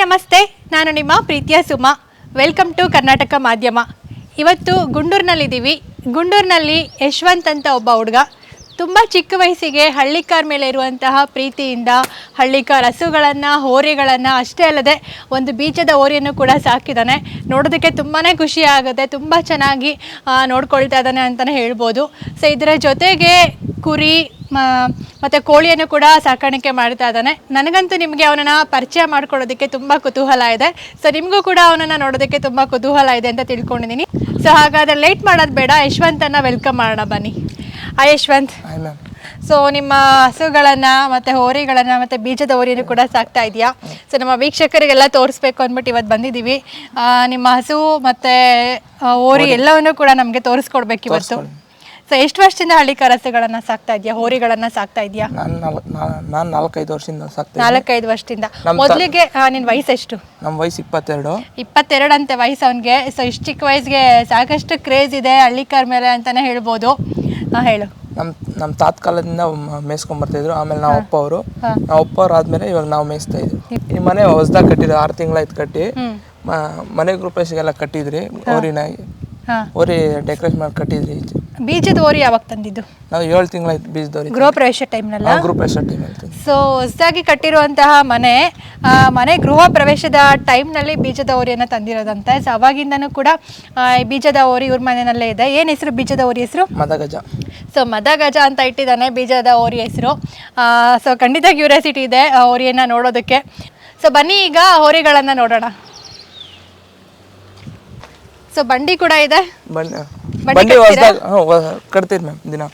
ನಮಸ್ತೆ, ನಾನು ನಿಮ್ಮ ಪ್ರೀತಿಯ ಸುಮಾ. ವೆಲ್ಕಮ್ ಟು ಕರ್ನಾಟಕ ಮಾಧ್ಯಮ ಇವತ್ತು ಗುಂಡೂರಿನಲ್ಲಿದ್ದೀವಿ. ಗುಂಡೂರಿನಲ್ಲಿ ಯಶವಂತ್ ಅಂತ ಒಬ್ಬ ಹುಡುಗ. ತುಂಬ ಚಿಕ್ಕ ವಯಸ್ಸಿಗೆ ಹಳ್ಳಿಕಾರ್ ಮೇಲೆ ಇರುವಂತಹ ಪ್ರೀತಿಯಿಂದ ಹಳ್ಳಿಕಾರ್ ಹಸುಗಳನ್ನು ಹೋರಿಗಳನ್ನು ಅಷ್ಟೇ ಅಲ್ಲದೆ ಒಂದು ಬೀಜದ ಹೋರಿಯನ್ನು ಕೂಡ ಸಾಕಿದ್ದಾನೆ ನೋಡೋದಕ್ಕೆ ತುಂಬಾ ಖುಷಿ ಆಗುತ್ತೆ, ತುಂಬ ಚೆನ್ನಾಗಿ ನೋಡ್ಕೊಳ್ತಾ ಇದ್ದಾನೆ ಅಂತಲೇ ಹೇಳ್ಬೋದು. ಸೊ ಇದರ ಜೊತೆಗೆ ಕುರಿ ಮತ್ತೆ ಕೋಳಿಯನ್ನು ಕೂಡ ಸಾಕಾಣಿಕೆ ಮಾಡ್ತಾ ಇದ್ದಾನೆ. ನನಗಂತೂ ನಿಮಗೆ ಅವನನ್ನ ಪರಿಚಯ ಮಾಡ್ಕೊಳ್ಳೋದಕ್ಕೆ ತುಂಬ ಕುತೂಹಲ ಇದೆ. ಸೊ ನಿಮಗೂ ಕೂಡ ಅವನನ್ನ ನೋಡೋದಕ್ಕೆ ತುಂಬ ಕುತೂಹಲ ಇದೆ ಅಂತ ತಿಳ್ಕೊಂಡಿದ್ದೀನಿ. ಸೊ ಹಾಗಾದ್ರೆ ಲೇಟ್ ಮಾಡೋದು ಬೇಡ. ಯಶ್ವಂತನ್ನು ವೆಲ್ಕಮ್ ಮಾಡೋಣ ಬನ್ನಿ. ಆ ಯಶ್ವಂತ್. ಸೊ ನಿಮ್ಮ ಹಸುಗಳನ್ನ ಮತ್ತೆ ಹೋರಿಗಳನ್ನ ಮತ್ತೆ ಬೀಜದ ಹೋರಿಯನ್ನು ಕೂಡ ಸಾಕ್ತಾ ಇದೆಯಾ? ಸೊ ನಮ್ಮ ವೀಕ್ಷಕರಿಗೆಲ್ಲ ತೋರಿಸ್ಬೇಕು ಅಂದ್ಬಿಟ್ಟು ಇವತ್ತು ಬಂದಿದ್ದೀವಿ. ನಿಮ್ಮ ಹಸು ಮತ್ತೆ ಹೋರಿ ಎಲ್ಲವನ್ನು ಕೂಡ ನಮಗೆ ತೋರಿಸ್ಕೊಡ್ಬೇಕು ಇವತ್ತು. ಸೊ ಎಷ್ಟು ವರ್ಷದಿಂದ ಹಳ್ಳಿ ಕರಸುಗಳನ್ನ ಸಾಕ್ತಾ ಇದೆಯಾ? ಹೋರಿಗಳನ್ನ ಸಾಕ್ತಾ ಇದೆಯಾ? ನಾನು ನಾಲ್ಕು ನಾನು ನಾಲ್ಕೈದು ವರ್ಷದಿಂದ ಸಾಕ್ತೀನಿ ನಾಲ್ಕೈದು ವರ್ಷದಿಂದ. ಮೊದಲಿಗೆ ನಿನ್ನ ವಯಸ್ಸು ಎಷ್ಟು? ನಮ್ಮ ವಯಸ್ಸು ಇಪ್ಪತ್ತೆರಡು. ಇಪ್ಪತ್ತೆರಡು ಅಂತ ವಯಸ್ಸು ಅವನಿಗೆ. ಸೊ ಇಷ್ಟು ಚಿಕ್ಕ ವಯಸ್ಸಿಗೆ ಸಾಕಷ್ಟು ಕ್ರೇಜ್ ಇದೆ ಹಳ್ಳಿ ಕಾರ ಮೇಲೆ ಅಂತಾನೆ ಹೇಳ್ಬೋದು. ಹಾ ಹೇಳು. ನಮ್ಮ ನಮ್ಮ ತಾತ್ಕಾಲದಿಂದ ಮೇಯ್ಸ್ಕೊಂಡ್ ಬರ್ತಿದ್ರು ಆಮೇಲೆ ನಾವು ಅಪ್ಪ ಅವರು. ನಾವು ಅಪ್ಪ ಅವ್ರು ಆದ್ಮೇಲೆ ಇವಾಗ ನಾವು ಮೇಯಿಸ್ತಾ ಇದ್ವಿ. ಈ ಮನೆ ಹೊಸದಾಗ ಕಟ್ಟಿದ್ರು ಆರು ತಿಂಗಳಾಯ್ತು ಕಟ್ಟಿ. ಮನೆ ಮನೆ ಎಲ್ಲ ಕಟ್ಟಿದ್ರಿ. ಊರಿನ ಹೋರಿ ಡೆಕೋರೇಷನ್ ಮಾಡಿ ಕಟ್ಟಿದ್ರಿ. ಬೀಜದ ಓರಿ ಯಾವಾಗ ತಂದಿದ್ದು? ನಾವು ಏಳು ತಿಂಗಳಾಯ್ತು ಬೀಜದವ್ರಿ ಗೃಹ ಪ್ರವೇಶ ಟೈಮ್ನಲ್ಲ? ನಾವು ಗ್ರೂಪೇಶ್ ಪ್ರವೇಶ ಹೇಳ್ತೀವಿ ಸೊ ಹೊಸದಾಗಿ ಕಟ್ಟಿರುವಂತಹ ಮನೆ ಆ, ಮನೆ ಗೃಹ ಪ್ರವೇಶದ ಟೈಮ್ನಲ್ಲಿ ಬೀಜದ ಹೋರಿಯನ್ನು ತಂದಿರೋದಂತೆ. ಸೊ ಅವಾಗಿಂದನೂ ಕೂಡ ಆ, ಈ ಬೀಜದ ಓರಿ ಇವ್ರ ಮನೆಯಲ್ಲೇ ಇದೆ. ಏನು ಹೆಸರು ಬೀಜದ ಓರಿ ಹೆಸರು? ಮದಗಜ. ಸೊ ಮದಗಜ ಅಂತ ಇಟ್ಟಿದ್ದಾನೆ ಬೀಜದ ಓರಿ ಹೆಸರು. ಸೊ ಖಂಡಿತ ಕ್ಯೂರಿಯಾಸಿಟಿ ಇದೆ ಆ ಹೋರಿಯನ್ನು ನೋಡೋದಕ್ಕೆ. ಸೊ ಬನ್ನಿ ಈಗ ಹೋರಿಗಳನ್ನು ನೋಡೋಣ. ಸೊ ಬಂಡಿ ಕೂಡ ಇದೆ? ಬಂಡಿ ಬಂಡಿ ಹೊಸದಾಗ ಹಾಂ ಕಟ್ತೀರಿ ಮ್ಯಾಮ್ ದಿನ.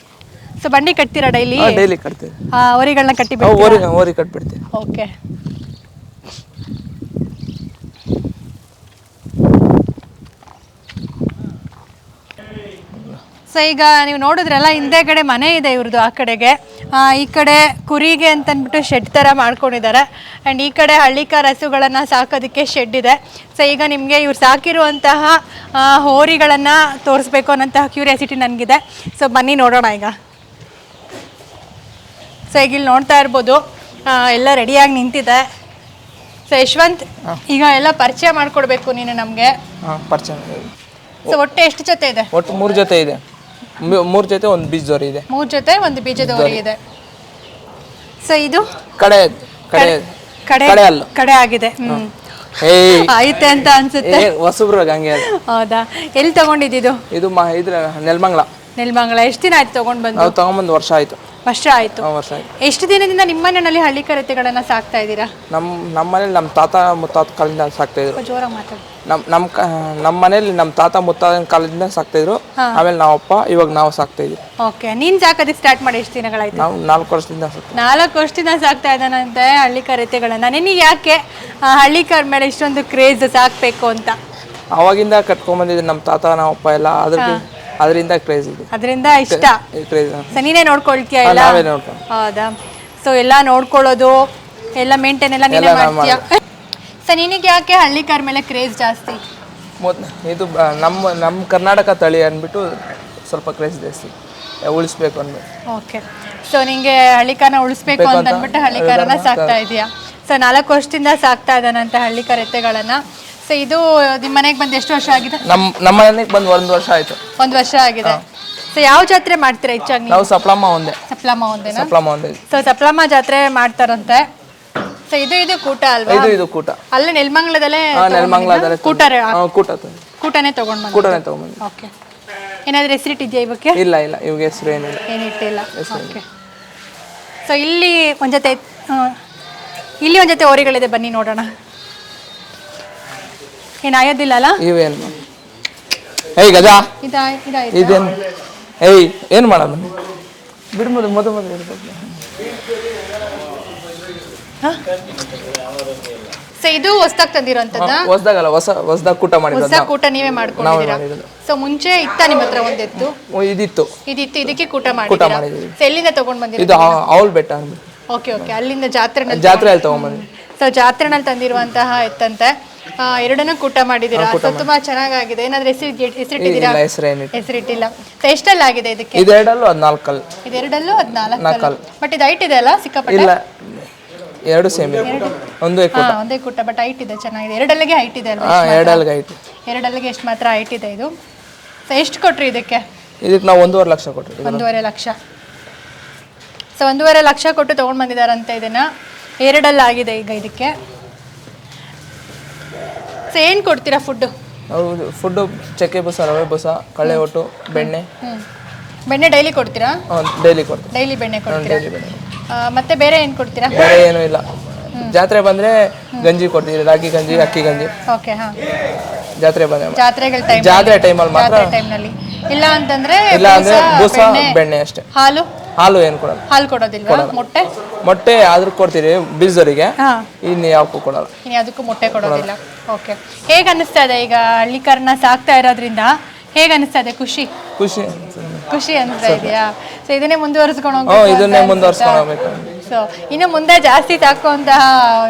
ಸೊ ಬಂಡಿ ಕಟ್ತೀರಾ ಡೈಲಿ ಡೈಲಿ ಕಟ್ತೀವಿ. ಹೋರಿಗಳನ್ನ ಕಟ್ಟಿ ಬಿಡ್ತೀರಾ? ಓರಿ ಓರಿ ಕಟ್ಬಿಡ್ತೀವಿ. ಓಕೆ ಸೊ ಈಗ ನೀವು ನೋಡಿದ್ರಲ್ಲ ಹಿಂದೆಗಡೆ ಮನೆ ಇದೆ ಇವ್ರದ್ದು ಆ ಕಡೆಗೆ. ಈ ಕಡೆ ಕುರಿಗೆ ಅಂತಂದ್ಬಿಟ್ಟು ಶೆಡ್ ಥರ ಮಾಡ್ಕೊಂಡಿದ್ದಾರೆ. ಆ್ಯಂಡ್ ಈ ಕಡೆ ಹಳ್ಳಿಕಾರ ಹಸುಗಳನ್ನು ಸಾಕೋದಕ್ಕೆ ಶೆಡ್ ಇದೆ. ಸೊ ಈಗ ನಿಮಗೆ ಇವ್ರು ಸಾಕಿರುವಂತಹ ಹೋರಿಗಳನ್ನು ತೋರಿಸ್ಬೇಕು ಅನ್ನೋಂತಹ ಕ್ಯೂರಿಯಾಸಿಟಿ ನನಗಿದೆ. ಸೊ ಬನ್ನಿ ನೋಡೋಣ ಈಗ. ಸೊ ಈಗ ಇಲ್ಲಿ ನೋಡ್ತಾ ಇರ್ಬೋದು ಎಲ್ಲ ರೆಡಿಯಾಗಿ ನಿಂತಿದೆ. ಸೊ ಯಶವಂತ್ ಈಗ ಎಲ್ಲ ಪರಿಚಯ ಮಾಡಿಕೊಡ್ಬೇಕು ನೀನು ನಮಗೆ. ಪರಿಚಯ ಸೊ ಒಟ್ಟು ಎಷ್ಟು ಜೊತೆ ಇದೆ? ಒಟ್ಟು ಮೂರು ಜೊತೆ ಇದೆ. ಮೂರು ಜೊತೆ ಒಂದು ದೋರಿ ಇದೆ. ಮೂರ್ ಜೊತೆ ಒಂದು ಬೀಜ ದೋರಿ ಇದೆ. ಸೊ ಇದು ಕಡೆ ಕಡೆ ಕಡೆ ಕಡೆ ಅಲ್ಲ. ಕಡೆ ಆಗಿದೆ. ಹ್ಮ್. ಏಯ್. ಆಯ್ತೆ ಅಂತ ಅನ್ಸುತ್ತೆ. ಏ ಹೊಸಬ್ರಾಗ ಹಂಗೆ ಅದು ಹೌದಾ? ಎಲ್ಲಿ ತಗೊಂಡಿದ್ದು ಇದು ಮಾ ಇದ್ರ ನೆಲಮಂಗ್ಲ. ನೆಲ್ಮಂಗ್ಲ. ಎಷ್ಟು ದಿನ ಆಯ್ತು ತಗೊಂಡ್ ಬಂದು? ನಾವು ತಗೊಂಬಂದು ವರ್ಷ ಆಯ್ತು. ವರ್ಷ ಆಯ್ತು. ವರ್ಷ ಎಷ್ಟು ದಿನದಿಂದ ನಿಮ್ಮ ಮನೆಯಲ್ಲಿ ಹಳ್ಳಿ ಕರೆತೆಗಳನ್ನ ಸಾಕ್ತಾ ಇದ್ದೀರಾ? ನಮ್ಮ ನಮ್ಮ ಮನೇಲಿ ನಮ್ಮ ತಾತ ಮುತ್ತಾತ ಕಾಲದಿಂದ ಸಾಕ್ತಾ ಇದ್ರು. ಸ್ವಲ್ಪ ಜೋರಾಗಿ ಮಾತಾಡಿ. ನಮ್ಮ ನಮ್ಮ ನಮ್ಮ ಮನೇಲಿ ನಮ್ಮ ತಾತ ಮುತ್ತಾತನ ಕಾಲದಿಂದ ಸಾಕ್ತಾ ಇದ್ರು. ಆಮೇಲೆ ನಾವು ಅಪ್ಪ ಇವಾಗ ನಾವು ಸಾಕ್ತಾ ಇದ್ವಿ ಓಕೆ ನೀನ್ ಸಾಕೋದಕ್ಕೆ ಸ್ಟಾರ್ಟ್ ಮಾಡಿ ಎಷ್ಟು ದಿನಗಳಾಯ್ತು? ನಾವು ನಾಲ್ಕು ವರ್ಷದಿಂದ ಸಾಕ್ತಾ ನಾಲ್ಕು ವರ್ಷದಿಂದ ಸಾಕ್ತಾ ಇದ್ದಾನಂತೆ ಹಳ್ಳಿ ಕರೆತೆಗಳನ್ನ. ನಿನಗೆ ಯಾಕೆ ಹಳ್ಳಿ ಕರ್ ಮೇಲೆ ಇಷ್ಟೊಂದು ಕ್ರೇಜ್ ಸಾಕ್ಬೇಕು ಅಂತ? ಅವಾಗಿಂದ ಕಟ್ಕೊಂಬಂದಿದ್ದೆ ನಮ್ಮ ತಾತ ನಮ್ಮ ಅಪ್ಪ ಎಲ್ಲ. ಅದ್ರ ಅದರಿಂದ ಕ್ರೇಜ್ ಇದೆ. ಅದರಿಂದ ಇಷ್ಟ. ಕ್ರೇಜ್ ಸೊ ನೀನೇ ನೋಡ್ಕೊಳ್ತೀಯ ಎಲ್ಲ? ನಾವೇ ನೋಡ್ಕೊಂಡು ಹೌದಾ? ಸೊ ಎಲ್ಲ ನೋಡ್ಕೊಳ್ಳೋದು ಎಲ್ಲ ಮೇಂಟೈನ್ ಎಲ್ಲ ನೀನೇ ಮಾಡ್ತೀಯ? ಸೊ ನಿನಗೆ ಯಾಕೆ ಹಳ್ಳಿ ಕಾರ್ ಮೇಲೆ ಕ್ರೇಜ್ ಜಾಸ್ತಿ? ಇದು ಬ- ನಮ್ಮ ನಮ್ಮ ಕರ್ನಾಟಕ ತಳಿ ಅಂದ್ಬಿಟ್ಟು ಸ್ವಲ್ಪ ಕ್ರೇಜ್ ಜಾಸ್ತಿ. ಉಳಿಸ್ಬೇಕು ಅಂದ್ಬಿಟ್ಟು. ಓಕೆ ಸೊ ನಿಂಗೆ ಹಳ್ಳಿ ಕಾರ್ನ ಉಳಿಸ್ಬೇಕು ಅಂತ ಅಂದ್ಬಿಟ್ಟು ಹಳ್ಳಿಕಾರನ ಸಾಕ್ತಾ ಇದೀಯಾ? ಸೊ ನಾಲ್ಕು ವರ್ಷದಿಂದ ಸಾಕ್ತಾ ಇದ್ದಾನಂತ ಹಳ್ಳಿ ಕಾರ್ ಎತ್ತೆಗಳನ್ನ. ಸೊ ಇದು ನಿಮ್ಮ ಮನೆಗೆ ಬಂದು ಎಷ್ಟು ವರ್ಷ ಆಗಿದೆ? ನಮ್ಮ ನಮ್ಮ ಮನೆಗೆ ಬಂದು ಒಂದು ವರ್ಷ ಆಯ್ತು. ಒಂದು ವರ್ಷ ಆಗಿದೆ. ಸೊ ಯಾವ ಜಾತ್ರೆ ಮಾಡ್ತೀರಾ ಹೆಚ್ಚಾಗಿ ನಾವು? ಸಪ್ಲಮ್ಮ ಒಂದೇ. ಸಪ್ಲಮ್ಮ ಒಂದೇನಾ? ಸಪ್ಲಮ್ಮ ಒಂದೇ. ಸೊ ಸಪ್ಲಮ್ಮ ಜಾತ್ರೆ ಮಾಡ್ತಾರಂತೆ. ಸೊ ಇದು ಇದು ಕೂಟ ಅಲ್ವಾ? ಇದು ಇದು ಕೂಟ. ಅಲ್ಲೇ ನೆಲಮಂಗ್ಲದಲ್ಲೇ ಹಾಂ ಕೂಟರೆ? ಕೂಟ ಕೂಟನೇ ತಗೊಂಡ್ ಕೂಟನೇ ತೊಗೊಂಬಂದು ಓಕೆ ಏನಾದ್ರೂ ಹೆಸರಿಟ್ಟಿದ್ಯಾ ಇವಕ್ಕೆ ಇಲ್ಲ ಇಲ್ಲ. ಇವಾಗ ಹೆಸರು ಏನಿಲ್ಲ. ಏನಿಟ್ಟಿಲ್ಲ. ಓಕೆ ಸೊ ಇಲ್ಲಿ ಒಂದ್ ಜೊತೆ ಇಲ್ಲಿ ಒಂದ್ ಜೊತೆ ಓರಿಗಳಿದೆ ಬನ್ನಿ ನೋಡೋಣ. ಏನು ಆಯೋದಿಲ್ಲ ಅಲ್ಲ ಇವೇನು ಏಯ್ ಗಜಾ. ಇದಾ ಇದಾಯ್ತು? ಇದೇನು ಏಯ್ ಏನು ಮಾಡೋದು ಬಿಡು ಮೊದಲು ಮೊದಲು ಮೊದಲು ಇರ್ಬೇಕು. ಸೊ ಇದು ಹೊಸ್ದಾಗ್ ತಂದಿರೋಂಥದ್ದ? ಹೊಸ್ದಾಗಲ್ಲ ಹೊಸ ಹೊಸ್ದಾಗ ಕೂಟ ಮಾಡಿದ್ದು ಹೊಸ ಕೂಟ ನೀವೇ ಮಾಡ್ಕೊಂಡಿದ್ದೀರಾ? ಮಾಡಿರೋದು. ಸೊ ಮುಂಚೆ ಇತ್ತ ನಿಮ್ಮ ಹತ್ರ ಒಂದೆತ್ತು? ಓ, ಇದಿತ್ತು. ಇದಿತ್ತು ಇದಕ್ಕೆ ಕೂಟ ಮಾಡಿದ್ದೀರಾ? ಮಾಡಿದ್ದೀವಿ. ಸೊ ಎಲ್ಲಿಂದ ತಗೊಂಡ್ ಬಂದಿರೋ ಇದು ಅವಲ್ ಬೆಟ್ಟ ಅಂದ್ಬಿಟ್ಟು. ಓಕೆ ಓಕೆ ಅಲ್ಲಿಂದ ಜಾತ್ರೆನಲ್ಲಿ ಜಾತ್ರೆಯಲ್ಲಿ ತೊಗೊಂಬಂದ್ವಿ ಸೊ ಜಾತ್ರೆನಲ್ಲಿ ತಂದಿರುವಂತಹ ಎತ್ತಂತೆ. ಎರಡನ್ನೂ ಕೂಟ ಮಾಡಿದೀರಾ ಸೊ ತುಂಬಾ ಚೆನ್ನಾಗಿದೆ ಏನಾದ್ರೂ ಹೆಸರು ಹೆಸರಿಟ್ಟಿದ್ದೀರಾ? ಇಲ್ಲ ಹೆಸರಿಟ್ಟಿಲ್ಲ. ಸೊ ಎಷ್ಟೆಲ್ಲ ಆಗಿದೆ ಇದಕ್ಕೆ? ಇದೆರಡಲ್ಲೂ ಅದು ನಾಲ್ಕು ಕಲ್ಲು ಇದೆರಡಲ್ಲೂ ಹದಿನಾಲ್ಕು ಬಟ್ ಇದು ಹೈಟ್ ಇದೆ ಅಲ್ಲ ಸಿಕ್ಕಾಪಟ್ಟೆ? ಇಲ್ಲ. ಎರಡು ಸೇಮ್ ಒಂದು ಹಾ ಒಂದೇ ಕೂಟ ಬಟ್ ಹೈಟ್ ಇದೆ ಚೆನ್ನಾಗಿದೆ. ಎರಡಲ್ಲಿಗೆ ಹೈಟ್ ಇದೆ ಅಲ್ವಾ? ಹಾಂ ಎರಡಲ್ಗೆ ಐತಿ ಎರಡಲ್ಲಿಗೆ ಎಷ್ಟು ಮಾತ್ರ ಹೈಟ್ ಇದೆ ಇದು? ಸೊ ಎಷ್ಟು ಕೊಟ್ರಿ ಇದಕ್ಕೆ? ಇದಕ್ಕೆ ನಾವು ಒಂದೂವರೆ ಲಕ್ಷ ಕೊಟ್ರಿ ಒಂದೂವರೆ ಲಕ್ಷ. ಸೊ ಒಂದೂವರೆ ಲಕ್ಷ ಕೊಟ್ಟು ತೊಗೊಂಡು ಬಂದಿದ್ದಾರಂತೆ ಇದನ್ನ. ಎರಡಲ್ಲಾಗಿದೆ ಈಗ ಇದಕ್ಕೆ. ಸೊ ಏನು ಕೊಡ್ತೀರಾ ಫುಡ್ಡು ಹೌದು ಫುಡ್ಡು ಚಕ್ಕೆ ಬಸ ರವೆ ಬಸ ಕಳೆ ಒಟ್ಟು ಬೆಣ್ಣೆ. ಬೆಣ್ಣೆ ಡೈಲಿ ಕೊಡ್ತೀರಾ? ಡೈಲಿ ಕೊಡ್ತೀವಿ. ಡೈಲಿ ಬೆಣ್ಣೆ ಕೊಡ್ತೀರಾ? ಡೈಲಿ ಬೆಣ್ಣೆ. ಆ, ಮತ್ತೆ ಬೇರೆ ಏನು ಕೊಡ್ತೀರಾ? ಬೇರೆ ಏನೂ ಇಲ್ಲ. ಜಾತ್ರೆ ಬಂದರೆ ಗಂಜಿ ಕೊಡ್ತೀವಿ ರಾಗಿ ಗಂಜಿ ಅಕ್ಕಿ ಗಂಜಿ. ಓಕೆ ಹಾ. ಜಾತ್ರೆ ಬಂದ್ರೆ ಜಾತ್ರೆಗಳ ಟೈಮ್ ಜಾತ್ರೆ ಟೈಮಲ್ಲಿ ಮಾತ್ರ. ಜಾತ್ರೆ ಟೈಮ್ನಲ್ಲಿ ಇಲ್ಲ ಅಂತಂದ್ರೆ ಇಲ್ಲ ಅಂದ್ರೆ ಬೂಸ, ಬೆಣ್ಣೆ ಅಷ್ಟೇ. ಹಾಲು? ಹಾಲು ಏನು ಕೊಡಲ್ಲ. ಹಾಲು ಕೊಡೋದಿಲ್ವಾ? ಮೊಟ್ಟೆ? ಮೊಟ್ಟೆ ಆದ್ರೂ ಕೊಡ್ತೀರಿ ಬೀಜರಿಗೆ ಇನ್ನು ಯಾವಕ್ಕೂ ಕೊಡಲ್ಲ. ಇನ್ನು ಅದಕ್ಕೂ ಮೊಟ್ಟೆ ಕೊಡೋದಿಲ್ಲ. ಓಕೆ. ಹೇಗ ಅನ್ನಿಸ್ತಾ ಇದೆ ಈಗ ಹಳ್ಳಿಕಾರನ್ನ ಸಾಕ್ತಾ ಇರೋದ್ರಿಂದ? ಹೇಗ ಅನ್ನಿಸ್ತಾ ಇದೆ ಖುಷಿ? ಖುಷಿ. ಖುಷಿ ಅನಿಸ್ತಾ ಇದೆಯಾ? ಸೊ ಇದನ್ನೇ ಮುಂದುವರಿಸ್ಕೊಂಡು ಹ್ಞೂ ಇದನ್ನೇ ಮುಂದುವರ್ಸ್ಕೊಂಡು ಹೋಗ್ಬೇಕು. ಸೊ ಇನ್ನು ಮುಂದೆ ಜಾಸ್ತಿ ಸಾಕುವಂತಹ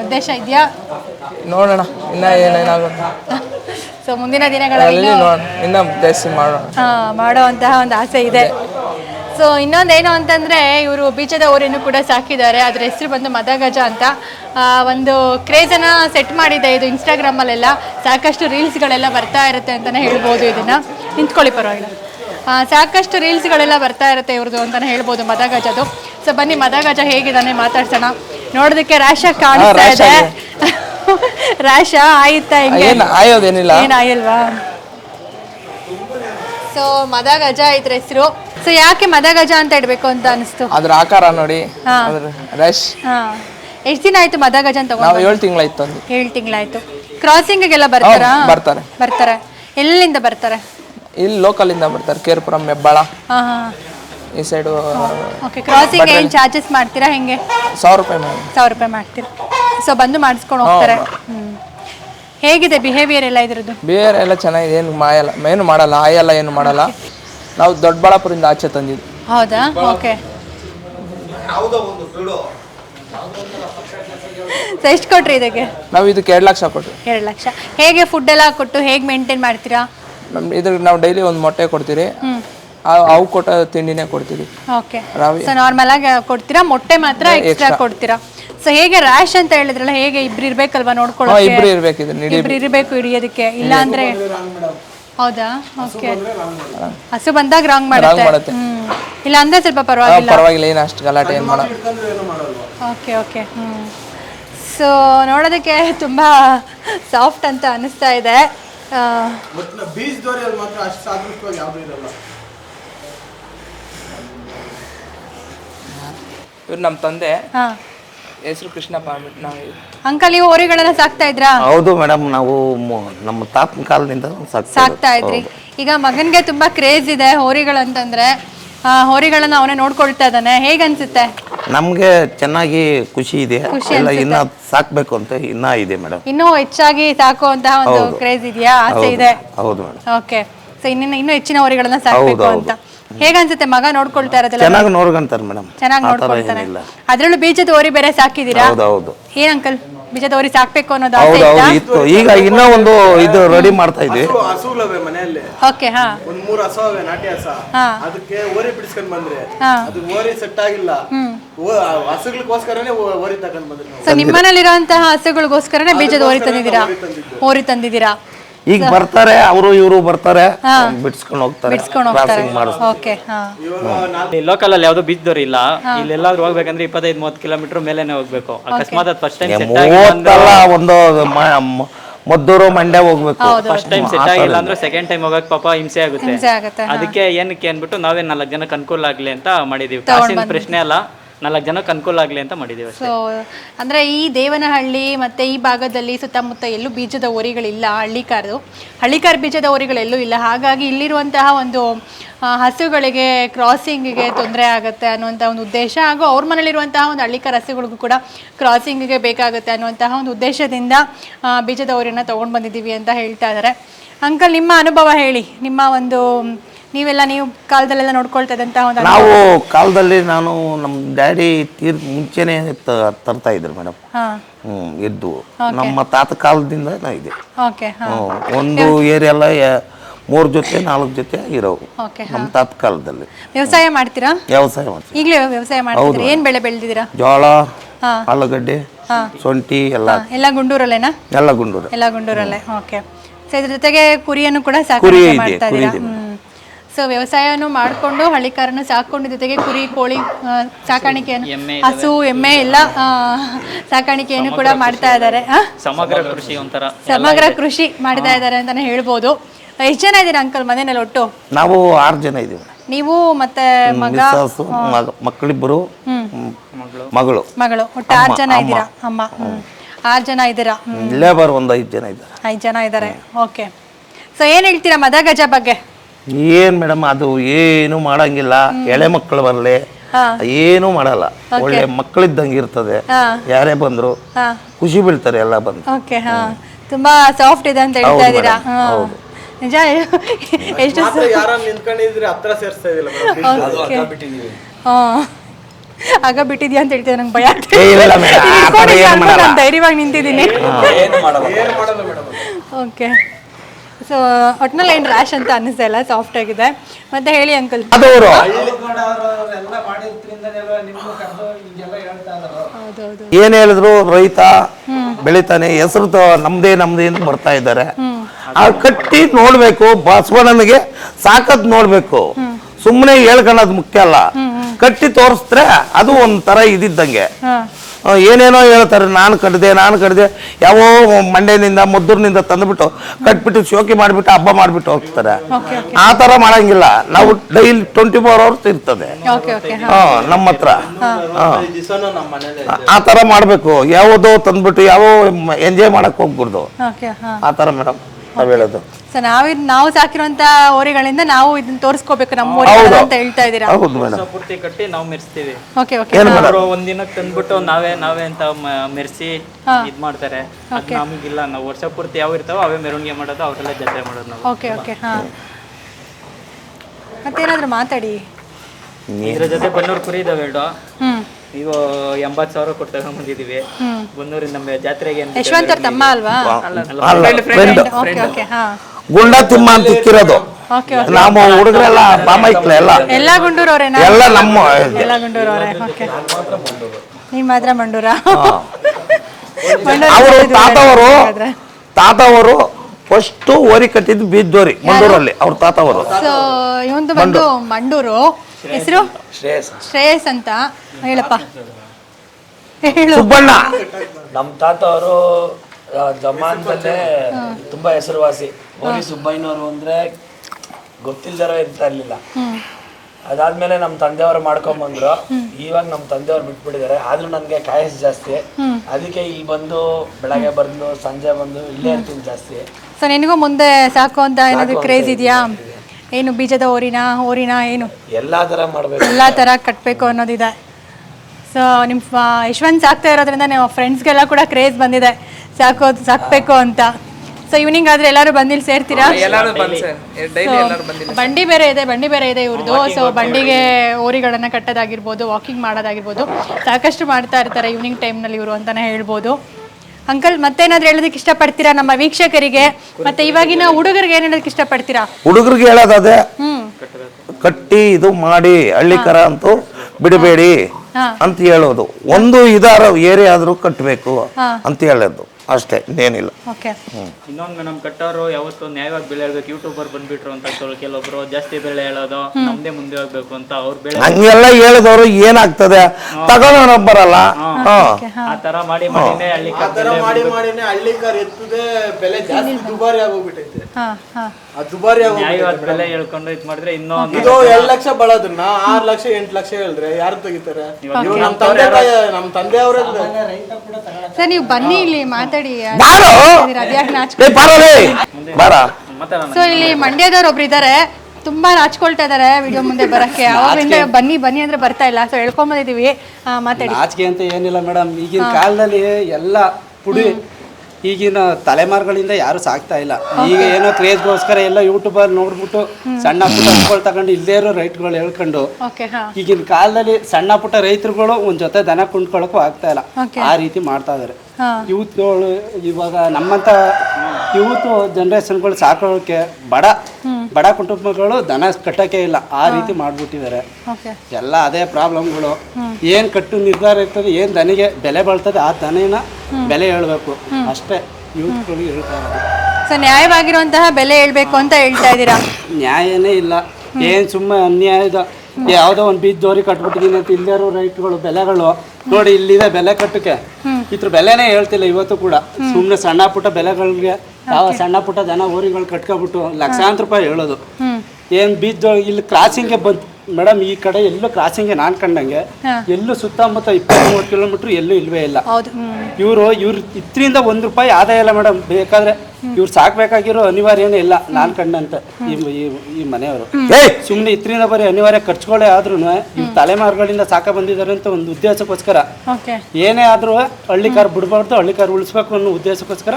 ಉದ್ದೇಶ ಇದೆಯಾ? ನೋಡೋಣ. ಇನ್ನ ಏನೇನಾಗುತ್ತೆ. ಸೊ ಮುಂದಿನ ದಿನಗಳಲ್ಲಿ ನೋಡೋಣ. ಇನ್ನ ಜಾಸ್ತಿ ಮಾಡೋಣ. ಹಾ, ಮಾಡುವಂತಹ ಒಂದು ಆಸೆ ಇದೆ. ಸೊ ಇನ್ನೊಂದೇನು ಅಂತಂದರೆ ಇವರು ಬೀಜದ ಊರಿನೂ ಕೂಡ ಸಾಕಿದ್ದಾರೆ. ಅದ್ರ ಹೆಸರು ಬಂದು ಮದಗಜ ಅಂತ. ಒಂದು ಕ್ರೇಜನ್ನು ಸೆಟ್ ಮಾಡಿದೆ ಇದು ಇನ್ಸ್ಟಾಗ್ರಾಮಲ್ಲೆಲ್ಲ ಸಾಕಷ್ಟು ರೀಲ್ಸ್ಗಳೆಲ್ಲ ಬರ್ತಾ ಇರುತ್ತೆ ಅಂತಲೇ ಹೇಳ್ಬೋದು ಇದನ್ನು. ನಿಂತ್ಕೊಳ್ಳಿ ಪರವಾಗಿಲ್ಲ. ಸಾಕಷ್ಟು ರೀಲ್ಸ್ಗಳೆಲ್ಲ ಬರ್ತಾ ಇರುತ್ತೆ ಇವ್ರದ್ದು ಅಂತಲೇ ಹೇಳ್ಬೋದು ಮದಗಜದು. ಸೊ ಬನ್ನಿ ಮದಗಜ ಹೇಗಿದ್ದಾನೆ ಮಾತಾಡ್ಸೋಣ. ನೋಡೋದಕ್ಕೆ ರ್ಯಾಶ ಕಾಣಿಸ್ತಾ ಇದೆ. ರಾಶ ಆಯ್ತಾ ಹಿಂಗೆ? ಏನು ಆಯೋದೇನಿಲ್ಲ? ಏನಾಗಿಲ್ವಾ ಸೊ ಮದ ಗಜ ಇದ್ರ ಹೆಸರು. ಸೊ ಯಾಕೆ ಮದ ಗಜ ಅಂತ ಇಡ್ಬೇಕು ಅಂತ ಅನಿಸ್ತು? ಅದ್ರ ಆಕಾರ ನೋಡಿ. ಹಾ. ಅದ್ರ ರಶ್ ಹಾ. ಎಷ್ಟು ದಿನ ಆಯ್ತು ಮದಗಜ ಅಂತ ನಾವು ಏಳು ತಿಂಗಳಾಯ್ತು ತಂದು ಏಳು ತಿಂಗಳಾಯ್ತು. ಕ್ರಾಸಿಂಗಿಗೆಲ್ಲ ಬರ್ತಾರಾ? ಬರ್ತಾರ ಬರ್ತಾರೆ. ಬರ್ತಾರೆ. ಎಲ್ಲಿಂದ ಬರ್ತಾರೆ? ಇಲ್ಲಿ ಲೋಕಲಿಂದ ಬರ್ತಾರೆ ಕೇರ್ಪುರಂ ಹೆಬ್ಬಾಳ. ಹಾ ಹಾ. ಈ ಸೈಡು ಓಕೆ ಕ್ರಾಸಿಂಗ್ ಏನ್ ಚಾರ್ಜಸ್ ಮಾಡ್ತೀರಾ ಹೆಂಗೆ? ಸಾವಿರ ರೂಪಾಯಿ ಮಾಡಿ ಸಾವಿರ ರೂಪಾಯಿ ಮಾಡ್ತೀರಾ. ಸೊ ಬಂದು ಮಾಡಿಸ್ಕೊಂಡು ಹೋಗ್ತಾರೆ. ಹ್ಮ್. ಹೇಗಿದೆ ಬಿಹೇವಿಯರ್ ಎಲ್ಲ ಇದ್ರದ್ದು? ಬೇರೆ ಎಲ್ಲ ಚೆನ್ನಾಗಿದೆ ಏನು ಮಾಯಲ್ಲ ಏನು ಮಾಡಲ್ಲ ಆಯಲ್ಲ ಏನು ಮಾಡಲ್ಲ. ನಾವು ದೊಡ್ಡಬಳ್ಳಾಪುರದಿಂದ ಆಚೆ ತಂದಿದ್ದು. ಹೌದಾ? ಓಕೆ ಸೊ ಎಷ್ಟು ಕೊಟ್ರಿ ಇದಕ್ಕೆ? ನಾವು ಇದಕ್ಕೆ ಎರಡು ಲಕ್ಷ ಕೊಟ್ವಿ. ಎರಡು ಲಕ್ಷ. ಹೇಗೆ ಫುಡ್ ಎಲ್ಲ ಕೊಟ್ಟು ಹೇಗೆ ಮೇಂಟೈನ್ ಮಾಡ್ತೀರಾ? ನಮ್ಮ ಇದ್ರ ನಾವು ಡೈಲಿ ಒಂದು ಮೊಟ್ಟೆ ಕೊಡ್ತೀರಿ. ಅವು ಕೊಟ್ಟ ತಿಂಡಿನೇ ಕೊಡ್ತೀವಿ. ಓಕೆ ರವೆ. ಸೊ ನಾರ್ಮಲ್ ಆಗಿ ಕೊಡ್ತೀರಾ? ಮೊಟ್ಟೆ ಮಾತ್ರ ಎಕ್ಸ್ಟ್ರಾ ಕೊಡ್ತೀರಾ? ಸೊ ಹೇಗೆ ರ್ಯಾಶ್ ಅಂತ ಹೇಳಿದ್ರಲ್ಲ ಹೇಗೆ ಇಬ್ರು ಇರ್ಬೇಕಲ್ವಾ ಹಾಂ ನೋಡ್ಕೊಳ್ಳೋಕೆ ಇಬ್ರು ಇರ್ಬೇಕಿದ್ರೆ ನಿಡಿ. ಇಬ್ರು ಇರಬೇಕು ಹಿಡಿಯೋದಕ್ಕೆ ಇಲ್ಲ ಅಂದ್ರೆ ಹೌದಾ? ಓಕೆ ಹಸು ಬಂದಾಗ ರಾಂಗ್ ಮಾಡುತ್ತೆ. ಮಾಡುತ್ತೆ. ಹ್ಮ್. ಇಲ್ಲ ಅಂದ್ರೆ ಸ್ವಲ್ಪ ಹಾಂ ಪರವಾಗಿಲ್ಲ ಪರವಾಗಿಲ್ಲ ಏನು ಅಷ್ಟು ಗಲಾಟೆ ಏನು ಮಾಡೋ ಓಕೆ ಓಕೆ ಹ್ಞೂ ಸೊ ನೋಡೋದಕ್ಕೆ ತುಂಬಾ ಸಾಫ್ಟ್ ಅಂತ ಅನಿಸ್ತಾ ಇದೆ. ಮತ್ತೆ ಬೀಜದವರಲ್ಲಿ ಮಾತ್ರ ಅಷ್ಟು ಸಾಧನಿಕವಾಗಿ ಯಾವುದೂ ಇರಲ್ಲ. ಇವ್ರು ನಮ್ಮ ತಂದೆ. ಹಾ. ಹೆಸರು ಕೃಷ್ಣಪ್ಪ ಅಂದ್ಬಿಟ್ಟು ನಾವು ಅಂಕಲ್ ನೀವು ಹೋರಿಗಳನ್ನ ಸಾಕ್ತಾ ಇದ್ರಾ? ಹೌದು ಮೇಡಮ್ ನಾವು ಮು- ನಮ್ಮ ತಾತನ ಕಾಲದಿಂದ ಸಾಕ್ತಾ ಸಾಕ್ತಾ ಇದ್ರಿ. ಈಗ ಮಗನ್ಗೆ ತುಂಬಾ ಕ್ರೇಜ್ ಇದೆ ಹೋರಿಗಳಂತಂದ್ರೆ. ಆ, ಹೋರಿಗಳನ್ನ ಅವನೇ ನೋಡ್ಕೊಳ್ತಾ ಇದ್ದಾನೆ. ಹೇಗನ್ಸುತ್ತೆ ನಮ್ಗೆ ಚೆನ್ನಾಗಿ ಖುಷಿ ಇದೆ. ಖುಷಿ ಎಲ್ಲ ಇನ್ನ ಸಾಕ್ಬೇಕು ಅಂತ ಇನ್ನ ಇದೆ ಮೇಡಮ್ ಇನ್ನೂ ಹೆಚ್ಚಾಗಿ ಸಾಕುವಂತಹ ಒಂದು ಹೌದು. ಕ್ರೇಜ್ ಇದೆಯಾ? ಆಸೆ ಹೌದು. ಇದೆ. ಹೌದು ಮೇಡಮ್ ಓಕೆ ಸೊ ಇನ್ನು ಇನ್ನೂ ಹೆಚ್ಚಿನ ಹೋರಿಗಳನ್ನ ಸಾಕ್ಬೇಕು ಹೌದು, ಅಂತ. ಹೇಗನ್ಸುತ್ತೆ ಮಗ ನೋಡ್ಕೊಳ್ತಾ ಇರೋದಿಲ್ಲ? ಚೆನ್ನಾಗಿ ನೋಡ್ಕೊಂತಾರೆ ಮೇಡಮ್. ಚೆನ್ನಾಗಿ ನೋಡ್ಕೊಳ್ತಾನೆ. ಏನಿಲ್ಲ. ಅದ್ರಲ್ಲೂ ಬೀಜದ ಓರಿ ಬೇರೆ ಸಾಕಿದೀರಾ? ಹೌದು ಹೌದು. ಏನ್ ಅಂಕಲ್? ಬೀಜದ ಓರಿ ಸಾಕ್ಬೇಕು ಅನ್ನೋದು ಆಸೆ ಹೌದು ಹೌದು. ಇತ್ತು. ಈಗ ಇನ್ನೂ ಒಂದು ಇದು ರೆಡಿ ಮಾಡ್ತಾ ಇದ್ವಿ. ಹಸು ಹಸುಗಳವೆ ಮನೆಯಲ್ಲಿ. ಓಕೆ ಹಾ. ಒಂದ್ ಮೂರ್ ಹಸು ಅವೆ ನಾಟಿ ಹಸ. ಹಾ. ಅದಕ್ಕೆ ಓರಿ ಬಿಡಿಸ್ಕೊಂಡ್ ಬಂದ್ರೆ. ಹಾ. ಅದು ಓರಿ ಸೆಟ್ ಆಗಿಲ್ಲ. ಓ- ಆ ಹಸುಗಳಿಗೋಸ್ಕರನೇ ಓ- ಓರಿ ತಗೊಂಡ್ ಬಂದ್ರಿ ನಾವು. ಸೊ ನಿಮ್ಮನೇಲಿರುವಂತಹ ಹಸುಗಳಿಗೋಸ್ಕರನೇ ಬೀಜದ ಓರಿ ತಂದಿದ್ದೀರಾ? ಓರಿ ತಂದಿದ್ದೀರಾ? ಈಗ ಬರ್ತಾರೆ ಅವರು ಇವರು ಬರ್ತಾರೆ ಬಿಡ್ಸ್ಕೊಂಡು ಹೋಗ್ತಾರೆ ಬಿಡ್ಸ್ಕೊಂಡು ಹೋಗ್ತಾರೆ. ಕ್ರಾಸಿಂಗ್ ಮಾಡಿಸ್ತಾರೆ. ಓಕೆ ಹಾ. ಇವಾಗ ಲೋಕಲ್ ಅಲ್ಲಿ ಯಾವ್ದು ಬೀಚದವ್ರು ಇಲ್ಲ. ಇಲ್ಲಿ ಎಲ್ಲಾದ್ರು ಹೋಗ್ಬೇಕಂದ್ರೆ ಇಪ್ಪತ್ತೈದು ಮೂವತ್ತು ಕಿಲೋಮೀಟರ್ ಮೇಲೆ ಹೋಗ್ಬೇಕು. ಅಕಸ್ಮಾತ್ ಅದು ಫಸ್ಟ್ ಟೈಮ್ ಸೆಟ್ ಮೂವತ್ತಲ್ಲ ಒಂದು ಮ- ಮ- ಮದ್ದೂರು ಮಂಡ್ಯ ಹೋಗ್ಬೇಕು. ಫಸ್ಟ್ ಟೈಮ್ ಸೆಟ್ ಆಗಿಲ್ಲ ಅಂದ್ರೆ ಸೆಕೆಂಡ್ ಟೈಮ್ ಹೋಗಕ್ ಪಾಪ ಹಿಂಸೆ ಆಗುತ್ತೆ. ಹಿಂಸೆ ಆಗುತ್ತೆ ಅದಕ್ಕೆ ಏನಕ್ಕೆ ಅನ್ಬಿಟ್ಟು ನಾವೇ ನಾಲ್ಕು ಜನಕ್ಕೆ ಅನುಕೂಲ ಆಗ್ಲಿ ಅಂತ ಮಾಡಿದೀವಿ. ಕಾಸಿನ ಪ್ರಶ್ನೆ ಅಲ್ಲ. ನಾಲ್ಕು ಜನಕ್ಕೆ ಅನುಕೂಲ ಆಗಲಿ ಅಂತ ಮಾಡಿದ್ದೀವಿ. ಸೊ ಅಂದರೆ ಈ ದೇವನಹಳ್ಳಿ ಮತ್ತು ಈ ಭಾಗದಲ್ಲಿ ಸುತ್ತಮುತ್ತ ಎಲ್ಲೂ ಬೀಜದ ಹೋರಿಗಳಿಲ್ಲ ಹಳ್ಳಿಕಾರದು. ಹಳ್ಳಿಕಾರ ಬೀಜದ ಓರಿಗಳೆಲ್ಲೂ ಇಲ್ಲ. ಹಾಗಾಗಿ ಇಲ್ಲಿರುವಂತಹ ಒಂದು ಹಸುಗಳಿಗೆ ಕ್ರಾಸಿಂಗಿಗೆ ತೊಂದರೆ ಆಗುತ್ತೆ ಅನ್ನುವಂಥ ಒಂದು ಉದ್ದೇಶ ಹಾಗೂ ಅವ್ರ ಮನೇಲಿರುವಂತಹ ಒಂದು ಹಳ್ಳಿಕಾರ ಹಸುಗಳಿಗೂ ಕೂಡ ಕ್ರಾಸಿಂಗಿಗೆ ಬೇಕಾಗುತ್ತೆ ಅನ್ನುವಂತಹ ಒಂದು ಉದ್ದೇಶದಿಂದ ಬೀಜದ ಹೋರಿನ ತೊಗೊಂಡು ಬಂದಿದ್ದೀವಿ ಅಂತ ಹೇಳ್ತಾ ಇದ್ದಾರೆ ಅಂಕಲ್, ನಿಮ್ಮ ಅನುಭವ ಹೇಳಿ. ನಿಮ್ಮ ಒಂದು ನೀವೆಲ್ಲ ನೀವು ಕಾಲದಲ್ಲೆಲ್ಲ ನೋಡ್ಕೊಳ್ತಾ ಇದ್ದಂತಹ ಒಂದು ನಾವು ಕಾಲದಲ್ಲಿ ನಾನು ನಮ್ಮ ಡ್ಯಾಡಿ ತೀರ್ ಮುಂಚೆನೆ ತ- ತರ್ತಾ ಇದ್ರು ಮೇಡಮ್. ಎದ್ದು. ಹ್ಮ್ ನಮ್ಮ ತಾತ ಕಾಲದಿಂದ ಇದೆ. ಓಕೆ ಹಾಂ. ಹ್ಮ್. ಒಂದು ಏರಿಯಲ್ಲ ಮೂರು ಜೊತೆ ನಾಲ್ಕು ಜೊತೆ ಇರೋವು. ಓಕೆ ನಮ್ಮ ತಾತ ಕಾಲದಲ್ಲಿ. ವ್ಯವಸಾಯ ಮಾಡ್ತೀರಾ? ವ್ಯವಸಾಯ ಮಾಡ್ತೀವಿ. ಈಗಲೇ ವ್ಯವಸಾಯ ಮಾಡ್ತಿದ್ದೀರಾ? ಏನ್ ಬೆಳೆ ಬೆಳೆದಿದ್ದೀರಾ? ಜೋಳ ಹಾ. ಆಲೂಗಡ್ಡೆ ಶುಂಠಿ ಎಲ್ಲ. ಎಲ್ಲ ಗುಂಡೂರಲ್ಲೇನಾ? ಎಲ್ಲ ಗುಂಡೂರು. ಎಲ್ಲ ಗುಂಡೂರಲ್ಲೇ. ಓಕೆ. ಸೊ ಇದ್ರ ಜೊತೆಗೆ ಕುರಿಯನ್ನು ಕೂಡ ಕುರಿ ಇದೆ, ಮಾಡ್ತಾ ಕುರಿ ಇದ್ದೀರಾ? ಇದೆ. ಹ್ಮ್. ಸೊ ವ್ಯವಸಾಯನೂ ಮಾಡಿಕೊಂಡು ಹಳ್ಳಿಕಾರನ್ನು ಸಾಕೊಂಡು ಜೊತೆಗೆ ಕುರಿ ಕೋಳಿ ಸಾಕಾಣಿಕೆಯನ್ನು ಎಮ್ಮೆ ಹಸು ಎಮ್ಮೆ ಎಲ್ಲ ಆ, ಸಾಕಾಣಿಕೆಯನ್ನು ಕೂಡ ಮಾಡ್ತಾ ಇದ್ದಾರೆ ಸಮಗ್ರ ಕೃಷಿ ಒಂಥರ ಸಮಗ್ರ ಕೃಷಿ ಮಾಡ್ತಾ ಇದ್ದಾರೆ ಅಂತಾನೆ ಹೇಳ್ಬೋದು. ಎಷ್ಟು ಜನ ಇದ್ದೀರಾ ಅಂಕಲ್ ಮನೆಯಲ್ಲಿ ಒಟ್ಟು? ನಾವು ಆರು ಜನ ಇದ್ದೀವಿ. ನೀವು ಮತ್ತೆ ಮಗ? ಮಕ್ಕಳಿಬ್ಬರು ಮಗಳು. ಮಗಳು. ಒಟ್ಟು ಆರು ಜನ ಇದ್ದೀರಾ? ಅಮ್ಮ. ಆರು ಜನ ಇದ್ದೀರಾ? ಲೇಬರ್ ಒಂದು ಐದು ಜನ ಇದ್ದಾರೆ. ಐದು ಜನ ಇದ್ದಾರೆ. ಓಕೆ. ಸೊ ಏನು ಹೇಳ್ತೀರಾ ಮದ ಗಜ ಬಗ್ಗೆ? ಏನ್ ಮೇಡಮ್ ಅದು ಏನು ಮಾಡಂಗಿಲ್ಲ. ಎಳೆ ಮಕ್ಕಳು ಬರಲಿ. ಹಾ. ಏನು ಮಾಡಲ್ಲ. ಒಳ್ಳೆ ಮಕ್ಕಳಿದ್ದಂಗೆ ಇರ್ತದೆ. ಯಾರೇ ಬಂದ್ರು ಖುಷಿ ಬೀಳ್ತಾರೆ ಎಲ್ಲ ಬಂದು. ಓಕೆ ಹಾ. ತುಂಬಾ ಸಾಫ್ಟ್ ಇದೆ ಅಂತ ಹೇಳ್ತಾ ಇದ್ದೀರಾ. ನಿಜ ಎಷ್ಟು ಆಗ ಬಿಟ್ಟಿದ್ಯಾ ಅಂತ ಹೇಳ್ತಿದ್ರೆ ನಂಗೆ ಭಯ ಧೈರ್ಯವಾಗಿ ನಿಂತಿದ್ದೀನಿ. ಓಕೆ ಸೊ ಒಟ್ನಲ್ಲಿ ಏನು ರ್ಯಾಶ್ ಅಂತ ಅನ್ನಿಸ್ತಾ ಇಲ್ಲ ಸಾಫ್ಟ್ ಆಗಿದೆ. ಮತ್ತೆ ಹೇಳಿ ಅಂಕಲ್ ಅದವರು. ಏನ್ ಹೇಳಿದ್ರು? ರೈತ ಬೆಳಿತಾನೆ ಹೆಸರು ನಮ್ದೇ ನಮ್ದೇ ಅಂತ ಬರ್ತಾ ಇದ್ದಾರೆ. ಆ ಕಟ್ಟಿ ನೋಡ್ಬೇಕು ಬಸವಣ್ಣನಿಗೆ ಸಾಕದ್ ನೋಡ್ಬೇಕು. ಸುಮ್ಮನೆ ಹೇಳ್ಕೊಳ್ಳೋದು ಮುಖ್ಯ ಅಲ್ಲ. ಕಟ್ಟಿ ತೋರಿಸಿದ್ರೆ ಅದು ಒಂಥರ ಆ, ಏನೇನೋ ಹೇಳ್ತಾರೆ ನಾನು ಕಟ್ಟಿದೆ ನಾನು ಕಟ್ಟಿದೆ ಯಾವೋ ಮಂಡ್ಯನಿಂದ ಮದ್ದೂರಿನಿಂದ ತಂದುಬಿಟ್ಟು ಕಟ್ಬಿಟ್ಟು ಶೋಕಿ ಮಾಡಿಬಿಟ್ಟು ಹಬ್ಬ ಮಾಡಿಬಿಟ್ಟು ಹೋಗ್ತಾರೆ. ಆ ಥರ ಮಾಡೋಂಗಿಲ್ಲ. ನಾವು ಡೈಲಿ ಟ್ವೆಂಟಿ ಫೋರ್ ಅವರ್ಸ್ ಇರ್ತದೆ ಹಾಂ. ನಮ್ಮ ಹತ್ರ. ಆ. ಥರ ಮಾಡಬೇಕು. ಯಾವುದೋ ತಂದ್ಬಿಟ್ಟು ಯಾವ ಎಂಜಾಯ್ ಮಾಡೋಕ್ಕೆ ಹೋಗ್ಬಿಡ್ದು ಆ ಥರ ಮೇಡಮ್. ನಾವ್ ಹೇಳೋದು. ಸೊ ನಾವ್ ನಾವು ಸಾಕಿರುವಂತ ಓರೆಗಳಿಂದ ನಾವು ಇದನ್ನ ತೋರಿಸ್ಕೋಬೇಕು ನಮ್ಮ ಓರಿಗಳನ್ನ ಅಂತ ಹೇಳ್ತಾ ಇದ್ದೀರಾ? ಹೌದು ಮೇಡಮ್ ಪೂರ್ತಿ ಕಟ್ಟಿ ನಾವು ಮೆರೆಸ್ತೀವಿ. ಓಕೆ ಓಕೆ ಏನು ಮೇಡಮ್ ಅವರು ಒಂದಿನಕ್ಕೆ ತಂದ್ಬಿಟ್ಟು ನಾವೇ ನಾವೇ ಅಂತ ಮ- ಮೆರೆಸಿ ಇದ್ ಮಾಡ್ತಾರೆ. ಅದ್ ಇಲ್ಲ ನಾವು ವರ್ಷ ಪೂರ್ತಿ ಯಾವ ಇರ್ತಾವೋ ಅವೇ ಮೆರವಣಿಗೆ ಮಾಡೋದು ಅವರೆಲ್ಲ ಜಾತ್ರೆ ಮಾಡೋದು ನಾವು. ಓಕೆ ಓಕೆ ಹಾ. ಮತ್ತೇನಾದ್ರೂ ಮಾತಾಡಿ. ಇದ್ರ ಜೊತೆ ಬನ್ನೂರು ಕುರಿ ಇದಾವೆ ಎರಡು ಹ್ಮ್. ಇವು ಎಂಬತ್ತು ಸಾವಿರ ಕೊಟ್ಟು ಬಂದಿದೀವಿ ಬನ್ನೂರಿಂದ ನಮ್ಮ ಜಾತ್ರೆಗೆ ಯಶವಂತ ಅವ್ರ ತಮ್ಮ ಅಲ್ವಾ? ಅಲ್ಲ ಫ್ರೆಂಡ್ ಓಕೆ ಓಕೆ ಹಾ. ಗುಂಡ ತಿಮ್ಮ ಅಂತ ಇಕ್ಕಿರೋದು. ಓಕೆ ನಾವು ಹುಡುಗರೆಲ್ಲ ಬಾಮೈಕ್ಲ ಎಲ್ಲ. ಎಲ್ಲ ಗುಂಡೂರು ಅವರೇನಾ? ಎಲ್ಲ ನಮ್ಮ ಎಲ್ಲ ಗುಂಡೂರ್ ಅವರೇ ಓಕೆ ನೀವು ಮಾತ್ರ ಮಂಡೂರ? ಅವರು ತಾತವರು ತಾತವರು ಫಸ್ಟ್ ಓರಿ ಕಟ್ಟಿದ್ದು ಬೀದ್ದೋರಿ ಮಂಡೂರಲ್ಲಿ. ಅವ್ರ ತಾತವರು. ಸೊ ಇವಂದು ಬಂದು ಮಂಡೂರು. ಹೆಸರು? ಶ್ರೇಯಸ್ ಅಂತ. ಹೇಳಪ್ಪ. ಹೇಳು. ಸುಬ್ಬಣ್ಣ. ನಮ್ಮ ತಾತ ಅವರು ಜಮಾನದಲ್ಲೇ ತುಂಬಾ ಹೆಸರುವಾಸಿ. ಮೋರಿ ಸುಬ್ಬಯ್ಯನವರು ಅಂದ್ರೆ ಗೊತ್ತಿಲ್ದರ ಇರ್ತಾ ಇರ್ಲಿಲ್ಲ. ಅದಾದ್ಮೇಲೆ ನಮ್ಮ ತಂದೆಯವರು ಮಾಡ್ಕೊಂಬಂದ್ರು. ಇವಾಗ ನಮ್ಮ ತಂದೆಯವ್ರು ಬಿಟ್ಬಿಟ್ಟಿದ್ದಾರೆ. ಆದ್ರೂ ನನಗೆ ಕಾಯಸ್ ಜಾಸ್ತಿ. ಅದಕ್ಕೆ ಇಲ್ಲಿ ಬಂದು ಬೆಳಗ್ಗೆ ಬಂದು ಸಂಜೆ ಬಂದು ಇಲ್ಲೇ ಇರ್ತೀನಿ ಜಾಸ್ತಿ. ಸೊ ನಿನಗೂ ಮುಂದೆ ಸಾಕು ಅಂತ ಏನಾದ್ರು ಕ್ರೇಜ್ ಇದೆಯಾ? ಏನು ಬೀಜದ ಓರಿನ ಓರಿನ ಏನು? ಎಲ್ಲಾ ತರ ಮಾಡ್ಬೇಕು. ಎಲ್ಲ ಥರ ಕಟ್ಟಬೇಕು ಅನ್ನೋದಿದೆ. ಸೊ ನಿಮ್ಮ ಯಶವಂತ್ ಸಾಕ್ತಾ ಇರೋದ್ರಿಂದ ನಿಮ್ಮ ಫ್ರೆಂಡ್ಸ್ಗೆಲ್ಲ ಕೂಡ ಕ್ರೇಜ್ ಬಂದಿದೆ. ಸಾಕೋದು ಸಾಕ್ಬೇಕು ಅಂತ. ಸೊ ಇವ್ನಿಂಗ್ ಆದ್ರೆ ಎಲ್ಲರೂ ಬಂದಿಲ್ಲಿ ಸೇರ್ತೀರಾ ಬಂಡಿ ಬೇರೆ ಇದೆ ಬಂಡಿ ಬೇರೆ ಇದೆ ಇವ್ರದ್ದು ಸೊ ಬಂಡಿಗೆ ಓರಿಗಳನ್ನ ಕಟ್ಟೋದಾಗಿರ್ಬೋದು ವಾಕಿಂಗ್ ಮಾಡೋದಾಗಿರ್ಬೋದು. ಸಾಕಷ್ಟು ಮಾಡ್ತಾ ಇರ್ತಾರೆ ಈವ್ನಿಂಗ್ ಟೈಮ್ನಲ್ಲಿ ಇವರು ಅಂತಾನೆ ಹೇಳ್ಬೋದು. ಅಂಕಲ್ ಮತ್ತೇನಾದ್ರೂ ಹೇಳೋದಕ್ಕೆ ಇಷ್ಟಪಡ್ತೀರಾ ನಮ್ಮ ವೀಕ್ಷಕರಿಗೆ? ಮತ್ತೆ ಇವಾಗಿನ ಹುಡುಗರಿಗೆ ಏನ್ ಹೇಳೋದಕ್ಕೆ ಇಷ್ಟಪಡ್ತೀರಾ? ಹುಡುಗರಿಗೆ ಹೇಳೋದಾದ್ರೆ ಹ್ಮ್. ಕಟ್ಟಿ ಇದು ಮಾಡಿ ಹಳ್ಳಿಕರ ಅಂತೂ ಬಿಡಬೇಡಿ ಹಾ. ಅಂತ ಹೇಳೋದು. ಒಂದು ಇದಾರ ಏರಿಯಾದ್ರೂ ಕಟ್ಟಬೇಕು ಅಂತ ಹೇಳೋದು. ಅಷ್ಟೇ ಇನ್ನೇನಿಲ್ಲ. ಓಕೆ ಇನ್ನೊಂದು ಮೇಡಮ್ ಕಟ್ಟೋರು ಯಾವತ್ತು ನ್ಯಾಯವಾಗಿ ಬೆಳೆ ಹೇಳ್ಬೇಕು ಯೂಟ್ಯೂಬರ್ ಬಂದ್ಬಿಟ್ರು ಅಂತ ಕೆಲವೊಬ್ರು ಜಾಸ್ತಿ ಬೆಳೆ ಹೇಳೋದು ನಮ್ದೇ ಮುಂದೆ ಹೋಗ್ಬೇಕು ಅಂತ ಅವ್ರ ಬೆಳೆ ಹಂಗೆಲ್ಲ ಹೇಳಿದವರು ಏನಾಗ್ತದೆ? ತಗೊಳ್ಳೋಣ ಬರಲ್ಲ ಆ ತರ ಮಾಡಿ ಮಾಡಿನೇ ಹಳ್ಳಿ ಮಾಡಿ ಮಾಡಿನೇ ಹಳ್ಳಿ ಕಾರ್ ಎತ್ತದೆ ಬೆಲೆ ಜಾಸ್ತಿ ದುಬಾರಿ ಆಗೋಗ್ಬಿಟ್ಟೈತೆ ಆ ದುಬಾರಿ ನ್ಯಾಯವಾದ ಬೆಲೆ ಹೇಳ್ಕೊಂಡು ಇದು ಮಾಡಿದ್ರೆ ಇನ್ನೂ ಒಂದು ಇದು ಎರಡ್ ಲಕ್ಷ. ಬಳೋದನ್ನ ಆರ್ ಲಕ್ಷ ಎಂಟ್ ಲಕ್ಷ ಹೇಳಿದ್ರೆ ಯಾರು ತೆಗಿತಾರೆ? ಇವ್ರು ನಮ್ ತಂದೆ ತಾಯಿ ನಮ್ ತಂದೆ ಅವರೇ ಸರ್ ನೀವು ಬನ್ನಿ ಇಲ್ಲಿ ಮಾತಾಡಿ. ಬಾರೋ! ಅದ್ಯಾಕೆ ನಾಚ್ ಏ ಬಾರಲೇ ಬಾರ. ಮಾತಾಡೋಣ ಸೊ ಇಲ್ಲಿ ಮಂಡ್ಯದವ್ರು ಒಬ್ರು ಇದ್ದಾರೆ. ತುಂಬಾ ನಾಚ್ಕೊಳ್ತಾ ಇದಾರೆ ವಿಡಿಯೋ ಮುಂದೆ ಬರಕ್ಕೆ. ಅವಾಗಿಂದ ಬನ್ನಿ ಬನ್ನಿ ಅಂದ್ರೆ ಬರ್ತಾ ಇಲ್ಲ. ಸೊ ಹೇಳ್ಕೊಂಬಂದಿದೀವಿ ಬಂದಿದೀವಿ ಮಾತಾಡಿ. ನಾಚಿಕೆ ಅಂತ ಏನಿಲ್ಲ ಮೇಡಮ್. ಈಗಿನ ಕಾಲದಲ್ಲಿ ಎಲ್ಲ ಪುಡಿ ಈಗಿನ ತಲೆಮಾರುಗಳಿಂದ ಯಾರು ಸಾಕ್ತಾ ಇಲ್ಲ. ಈಗ ಏನೋ ಕ್ರೇಜ್ಗೋಸ್ಕರ ಎಲ್ಲ ಯೂಟ್ಯೂಬಲ್ಲಿ ನೋಡ್ಬಿಟ್ಟು ಸಣ್ಣ ಪುಟ್ಟ ಹಸುಗಳು ತಗೊಂಡು ಇಲ್ಲದೇ ಇರೋ ರೈಟ್ಗಳು ಹೇಳ್ಕೊಂಡು ಈಗಿನ ಕಾಲದಲ್ಲಿ ಸಣ್ಣ ಪುಟ್ಟ ರೈತರುಗಳು ಒಂದ್ ಜೊತೆ ದನ ಕೊಂಡ್ಕೊಳಕ್ಕೂ ಆಗ್ತಾ ಇಲ್ಲ. ಆ ರೀತಿ ಮಾಡ್ತಾ ಇದಾರೆ. ಯೂತ್ಗಳು ಇವಾಗ ನಮ್ಮಂಥ ಯೂತ್ ಜನ್ರೇಷನ್ಗಳು ಸಾಕೋಕೆ ಬಡ ಬಡ ಕುಟುಂಬಗಳು ದನ ಕಟ್ಟೋಕೆ ಇಲ್ಲ. ಆ ರೀತಿ ಮಾಡ್ಬಿಟ್ಟಿದ್ದಾರೆ. ಎಲ್ಲ ಅದೇ ಪ್ರಾಬ್ಲಮ್ಗಳು. ಏನು ಕಟ್ಟು ನಿರ್ಧಾರ ಇರ್ತದೆ ಏನು ದನಿಗೆ ಬೆಲೆ ಬಾಳ್ತದೆ ಆ ದನಿನ ಬೆಲೆ ಹೇಳ್ಬೇಕು. ಅಷ್ಟೇ ಯೂತ್ಗಳಿಗೆ ಹೇಳ್ತಾ ಇರೋದು. ಸೊ ನ್ಯಾಯವಾಗಿರುವಂತಹ ಬೆಲೆ ಹೇಳ್ಬೇಕು ಅಂತ ಹೇಳ್ತಾ ಇದ್ದೀರಾ? ನ್ಯಾಯನೇ ಇಲ್ಲ. ಏನು ಸುಮ್ಮನೆ ಅನ್ಯಾಯದ ಯಾವುದೋ ಒಂದ್ ಬೀಜ ಜೋರಿ ಕಟ್ಬಿಟ್ಟಿದ್ದೀನಿ ಅಂತ ಇಲ್ಲೇ ಇರೋ ರೈಟ್ಗಳು ಬೆಲೆಗಳು. ನೋಡಿ ಇಲ್ಲಿದೆ ಬೆಲೆ ಕಟ್ಟಕ್ಕೆ. ಇದ್ರ ಬೆಲೆನೇ ಹೇಳ್ತಿಲ್ಲ ಇವತ್ತು ಕೂಡ. ಸುಮ್ಮನೆ ಸಣ್ಣ ಪುಟ್ಟ ಬೆಲೆಗಳಿಗೆ ಯಾವ ಸಣ್ಣ ಪುಟ್ಟ ದನ ಊರಿಗಳು ಕಟ್ಕೊಬಿಟ್ಟು ಲಕ್ಷಾಂತರ ರೂಪಾಯಿ ಹೇಳೋದು. ಏನು ಬೀಜ ಇಲ್ಲಿ ಕ್ರಾಸಿಂಗ್ಗೆ ಬಂತು ಮೇಡಮ್ ಈ ಕಡೆ ಎಲ್ಲೂ ಕ್ರಾಸಿಂಗ್ಗೆ ನಾನು ಕಂಡಂಗೆ ಎಲ್ಲೂ ಸುತ್ತಮುತ್ತ ಇಪ್ಪತ್ತ್ ಮೂವತ್ತು ಕಿಲೋಮೀಟರ್ ಎಲ್ಲೂ ಇಲ್ವೇ ಇಲ್ಲ. ಇವರು ಇವ್ರು ಇದರಿಂದ ಒಂದು ರೂಪಾಯಿ ಆದಾಯ ಇಲ್ಲ ಮೇಡಮ್. ಬೇಕಾದ್ರೆ ಇವ್ರು ಸಾಕ್ಬೇಕಾಗಿರೋ ಅನಿವಾರ್ಯನೇ ಇಲ್ಲ. ನಾನ್ ಕಂಡಂತ. ಈ ಈ- ಈ ಮನೆಯವರು. ಸುಮ್ಮನೆ ಇತ್ರಿನ ಬರೀ ಅನಿವಾರ್ಯ ಖರ್ಚುಗಳೇ ಆದ್ರೂ ಇವ್ರು ತಲೆಮಾರುಗಳಿಂದ ಸಾಕ ಬಂದಿದ್ದಾರೆ ಅಂತ ಒಂದು ಉದ್ದೇಶಕ್ಕೋಸ್ಕರ. ಓಕೆ. ಏನೇ ಆದ್ರೂ ಹಳ್ಳಿ ಕಾರ್ ಬಿಡಬಾರ್ದು ಹಳ್ಳಿ ಕಾರ್ ಉಳಿಸ್ಬೇಕು ಅನ್ನೋ ಉದ್ದೇಶಕ್ಕೋಸ್ಕರ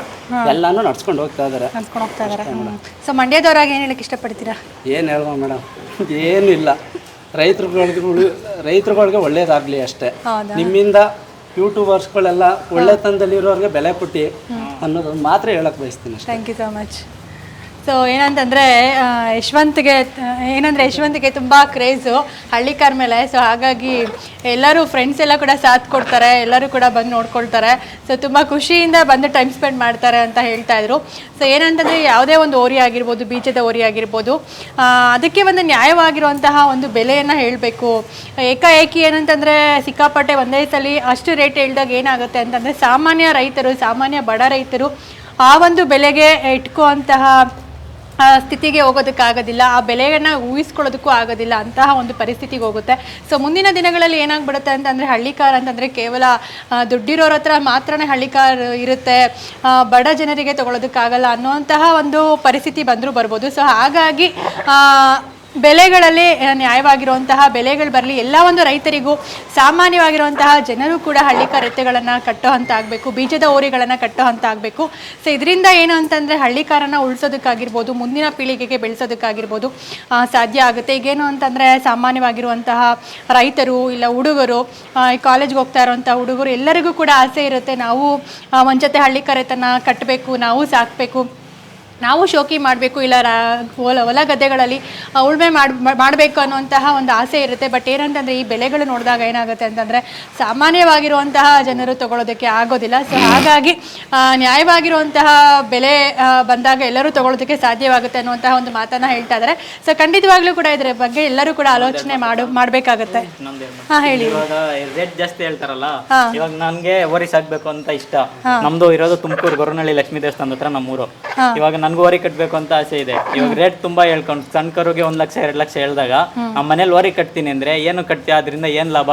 ಎಲ್ಲಾನು ನಡ್ಸ್ಕೊಂಡು ಹೋಗ್ತಾ ಇದ್ದಾರೆ ನಡ್ಸ್ಕೊಂಡು ಹೋಗ್ತಾ ಇದಾರೆ. ಸೊ ಮಂಡ್ಯದವರಾಗಿ ಏನು ಇಷ್ಟ ಇಷ್ಟಪಡ್ತೀರಾ? ಏನು ಹೇಳುವ ಮೇಡಮ್. ಏನಿಲ್ಲ. ಇಲ್ಲ ರೈತರುಗಳಿಗೆ ಉಳಿ- ರೈತರುಗಳಿಗೆ ಒಳ್ಳೇದಾಗಲಿ ಅಷ್ಟೇ. ಹೌದಾ? ನಿಮ್ಮಿಂದ ಯೂಟ್ಯೂಬರ್ಸ್ಗಳೆಲ್ಲ ಒಳ್ಳೆತನದಲ್ಲಿರೋರಿಗೆ ಬೆಲೆ ಕೊಟ್ಟು ಅನ್ನೋದೊಂದು ಮಾತ್ರ ಹೇಳಕ್ ಬಯಸ್ತೀನಿ thank you so much so ಏನಂತಂದರೆ ಯಶವಂತ್ಗೆ ಏನಂದರೆ ಯಶವಂತ್ಗೆ ತುಂಬ ಕ್ರೇಜು ಹಳ್ಳಿಕಾರ್ ಮೇಲೆ. ಸೊ ಹಾಗಾಗಿ ಎಲ್ಲರೂ ಫ್ರೆಂಡ್ಸ್ ಎಲ್ಲ ಕೂಡ ಸಾಥ್ ಕೊಡ್ತಾರೆ ಎಲ್ಲರೂ ಕೂಡ ಬಂದು ನೋಡ್ಕೊಳ್ತಾರೆ. ಸೊ ತುಂಬ ಖುಷಿಯಿಂದ ಬಂದು ಟೈಮ್ ಸ್ಪೆಂಡ್ ಮಾಡ್ತಾರೆ ಅಂತ ಹೇಳ್ತಾ ಇದ್ರು. ಸೊ ಏನಂತಂದರೆ ಯಾವುದೇ ಒಂದು ಓರಿ ಆಗಿರ್ಬೋದು ಬೀಜದ ಓರಿ ಆಗಿರ್ಬೋದು ಅದಕ್ಕೆ ಒಂದು ನ್ಯಾಯವಾಗಿರುವಂತಹ ಒಂದು ಬೆಲೆಯನ್ನು ಹೇಳಬೇಕು. ಏಕಾಏಕಿ ಏನಂತಂದರೆ ಸಿಕ್ಕಾಪಟ್ಟೆ ಒಂದೇ ಸಲ ಅಷ್ಟು ರೇಟ್ ಹೇಳಿದಾಗ ಏನಾಗುತ್ತೆ ಅಂತಂದರೆ ಸಾಮಾನ್ಯ ರೈತರು ಸಾಮಾನ್ಯ ಬಡ ರೈತರು ಆ ಒಂದು ಬೆಲೆಗೆ ಇಟ್ಕೋ ಆ, ಸ್ಥಿತಿಗೆ ಹೋಗೋದಕ್ಕಾಗೋದಿಲ್ಲ, ಆ ಬೆಲೆಯನ್ನು ಊಹಿಸ್ಕೊಳ್ಳೋದಕ್ಕೂ ಆಗೋದಿಲ್ಲ, ಅಂತಹ ಒಂದು ಪರಿಸ್ಥಿತಿಗೆ ಹೋಗುತ್ತೆ. ಸೊ ಮುಂದಿನ ದಿನಗಳಲ್ಲಿ ಏನಾಗ್ಬಿಡುತ್ತೆ ಅಂತಂದರೆ ಹಳ್ಳಿಕಾರ್ ಅಂತಂದರೆ ಕೇವಲ ದುಡ್ಡಿರೋರ ಹತ್ರ ಮಾತ್ರನೇ ಹಳ್ಳಿಕಾರ್ ಇರುತ್ತೆ. ಬಡ ಜನರಿಗೆ ತಗೊಳ್ಳೋದಕ್ಕಾಗಲ್ಲ ಅನ್ನುವಂತಹ ಒಂದು ಪರಿಸ್ಥಿತಿ ಬಂದರೂ ಬರ್ಬೋದು. ಸೊ ಹಾಗಾಗಿ ಬೆಲೆಗಳಲ್ಲಿ ನ್ಯಾಯವಾಗಿರುವಂತಹ ಬೆಲೆಗಳು ಬರಲಿ, ಎಲ್ಲ ಒಂದು ರೈತರಿಗೂ ಸಾಮಾನ್ಯವಾಗಿರುವಂತಹ ಜನರು ಕೂಡ ಹಳ್ಳಿ ಕರೆತೆಗಳನ್ನು ಕಟ್ಟೋ ಹಂತ ಆಗಬೇಕು, ಬೀಜದ ಓರಿಗಳನ್ನು ಕಟ್ಟೋ ಹಂತ ಆಗಬೇಕು. ಸೊ ಇದರಿಂದ ಏನು ಅಂತಂದರೆ ಹಳ್ಳಿಕಾರನ ಉಳಿಸೋದಕ್ಕಾಗಿರ್ಬೋದು, ಮುಂದಿನ ಪೀಳಿಗೆಗೆ ಬೆಳೆಸೋದಕ್ಕಾಗಿರ್ಬೋದು ಸಾಧ್ಯ ಆಗುತ್ತೆ. ಈಗೇನು ಅಂತಂದರೆ ಸಾಮಾನ್ಯವಾಗಿರುವಂತಹ ರೈತರು ಇಲ್ಲ ಹುಡುಗರು ಈ ಕಾಲೇಜ್ಗೆ ಹೋಗ್ತಾ ಇರುವಂಥ ಹುಡುಗರು ಎಲ್ಲರಿಗೂ ಕೂಡ ಆಸೆ ಇರುತ್ತೆ, ನಾವು ಒಂದ್ ಜೊತೆ ಹಳ್ಳಿಕರೆತನ ಕಟ್ಟಬೇಕು ನಾವು ಸಾಕಬೇಕು. ನಾವು ಶೋಕಿ ಮಾಡಬೇಕು ಇಲ್ಲ ರಾ ಹೊಲ ಹೊಲ ಗದ್ದೆಗಳಲ್ಲಿ ಉಳುಮೆ ಮಾಡಿ ಮಾಡಬೇಕು ಅನ್ನುವಂತಹ ಒಂದು ಆಸೆ ಇರುತ್ತೆ. ಬಟ್ ಏನಂತಂದರೆ ಈ ಬೆಲೆಗಳು ನೋಡಿದಾಗ ಏನಾಗುತ್ತೆ ಅಂತಂದರೆ ಸಾಮಾನ್ಯವಾಗಿರುವಂತಹ ಜನರು ತಗೊಳ್ಳೋದಕ್ಕೆ ಆಗೋದಿಲ್ಲ. ಸೊ ಹಾಗಾಗಿ ನ್ಯಾಯವಾಗಿರುವಂತಹ ಬೆಲೆ ಬಂದಾಗ ಎಲ್ಲರೂ ತಗೊಳ್ಳೋದಕ್ಕೆ ಸಾಧ್ಯವಾಗುತ್ತೆ ಅನ್ನುವಂತಹ ಒಂದು ಮಾತನ್ನು ಹೇಳ್ತಾ ಇದ್ದಾರೆ ಸೊ ಖಂಡಿತವಾಗ್ಲೂ ಕೂಡ ಇದರ ಬಗ್ಗೆ ಎಲ್ಲರೂ ಕೂಡ ಆಲೋಚನೆ ಮಾಡು ಮಾಡಬೇಕಾಗುತ್ತೆ. ಹಾಂ ಹೇಳಿ. ಇವಾಗ ರೇಟ್ ಜಾಸ್ತಿ ಹೇಳ್ತಾರಲ್ಲ ಇವಾಗ ನನಗೆ ಸಾಕ್ಬೇಕು ಅಂತ ಇಷ್ಟ. ನಮ್ದು ಇರೋದು ತುಮಕೂರು ಗೊರನಹಳ್ಳಿ ಲಕ್ಷ್ಮೀ ದೇವಸ್ಥಾನದ ಹತ್ರ ನಮ್ಮೂರು. ಇವಾಗ ನನ್ಗೂ ಓರಿ ಕಟ್ಬೇಕು ಅಂತ ಆಸೆ ಇದೆ. ಇವಾಗ ರೇಟ್ ತುಂಬಾ ಹೇಳ್ಕೊಂಡು ಸಣ್ಣ ಕರುಗೆ ಒಂದ್ ಲಕ್ಷ ಎರಡ್ ಲಕ್ಷ ಹೇಳ್ದಾಗ ಆ ಮನೇಲಿ ಓರಿ ಕಟ್ತೀನಿ ಅಂದ್ರೆ ಏನು ಕಟ್ತೀಯ? ಅದರಿಂದ ಏನ್ ಲಾಭ?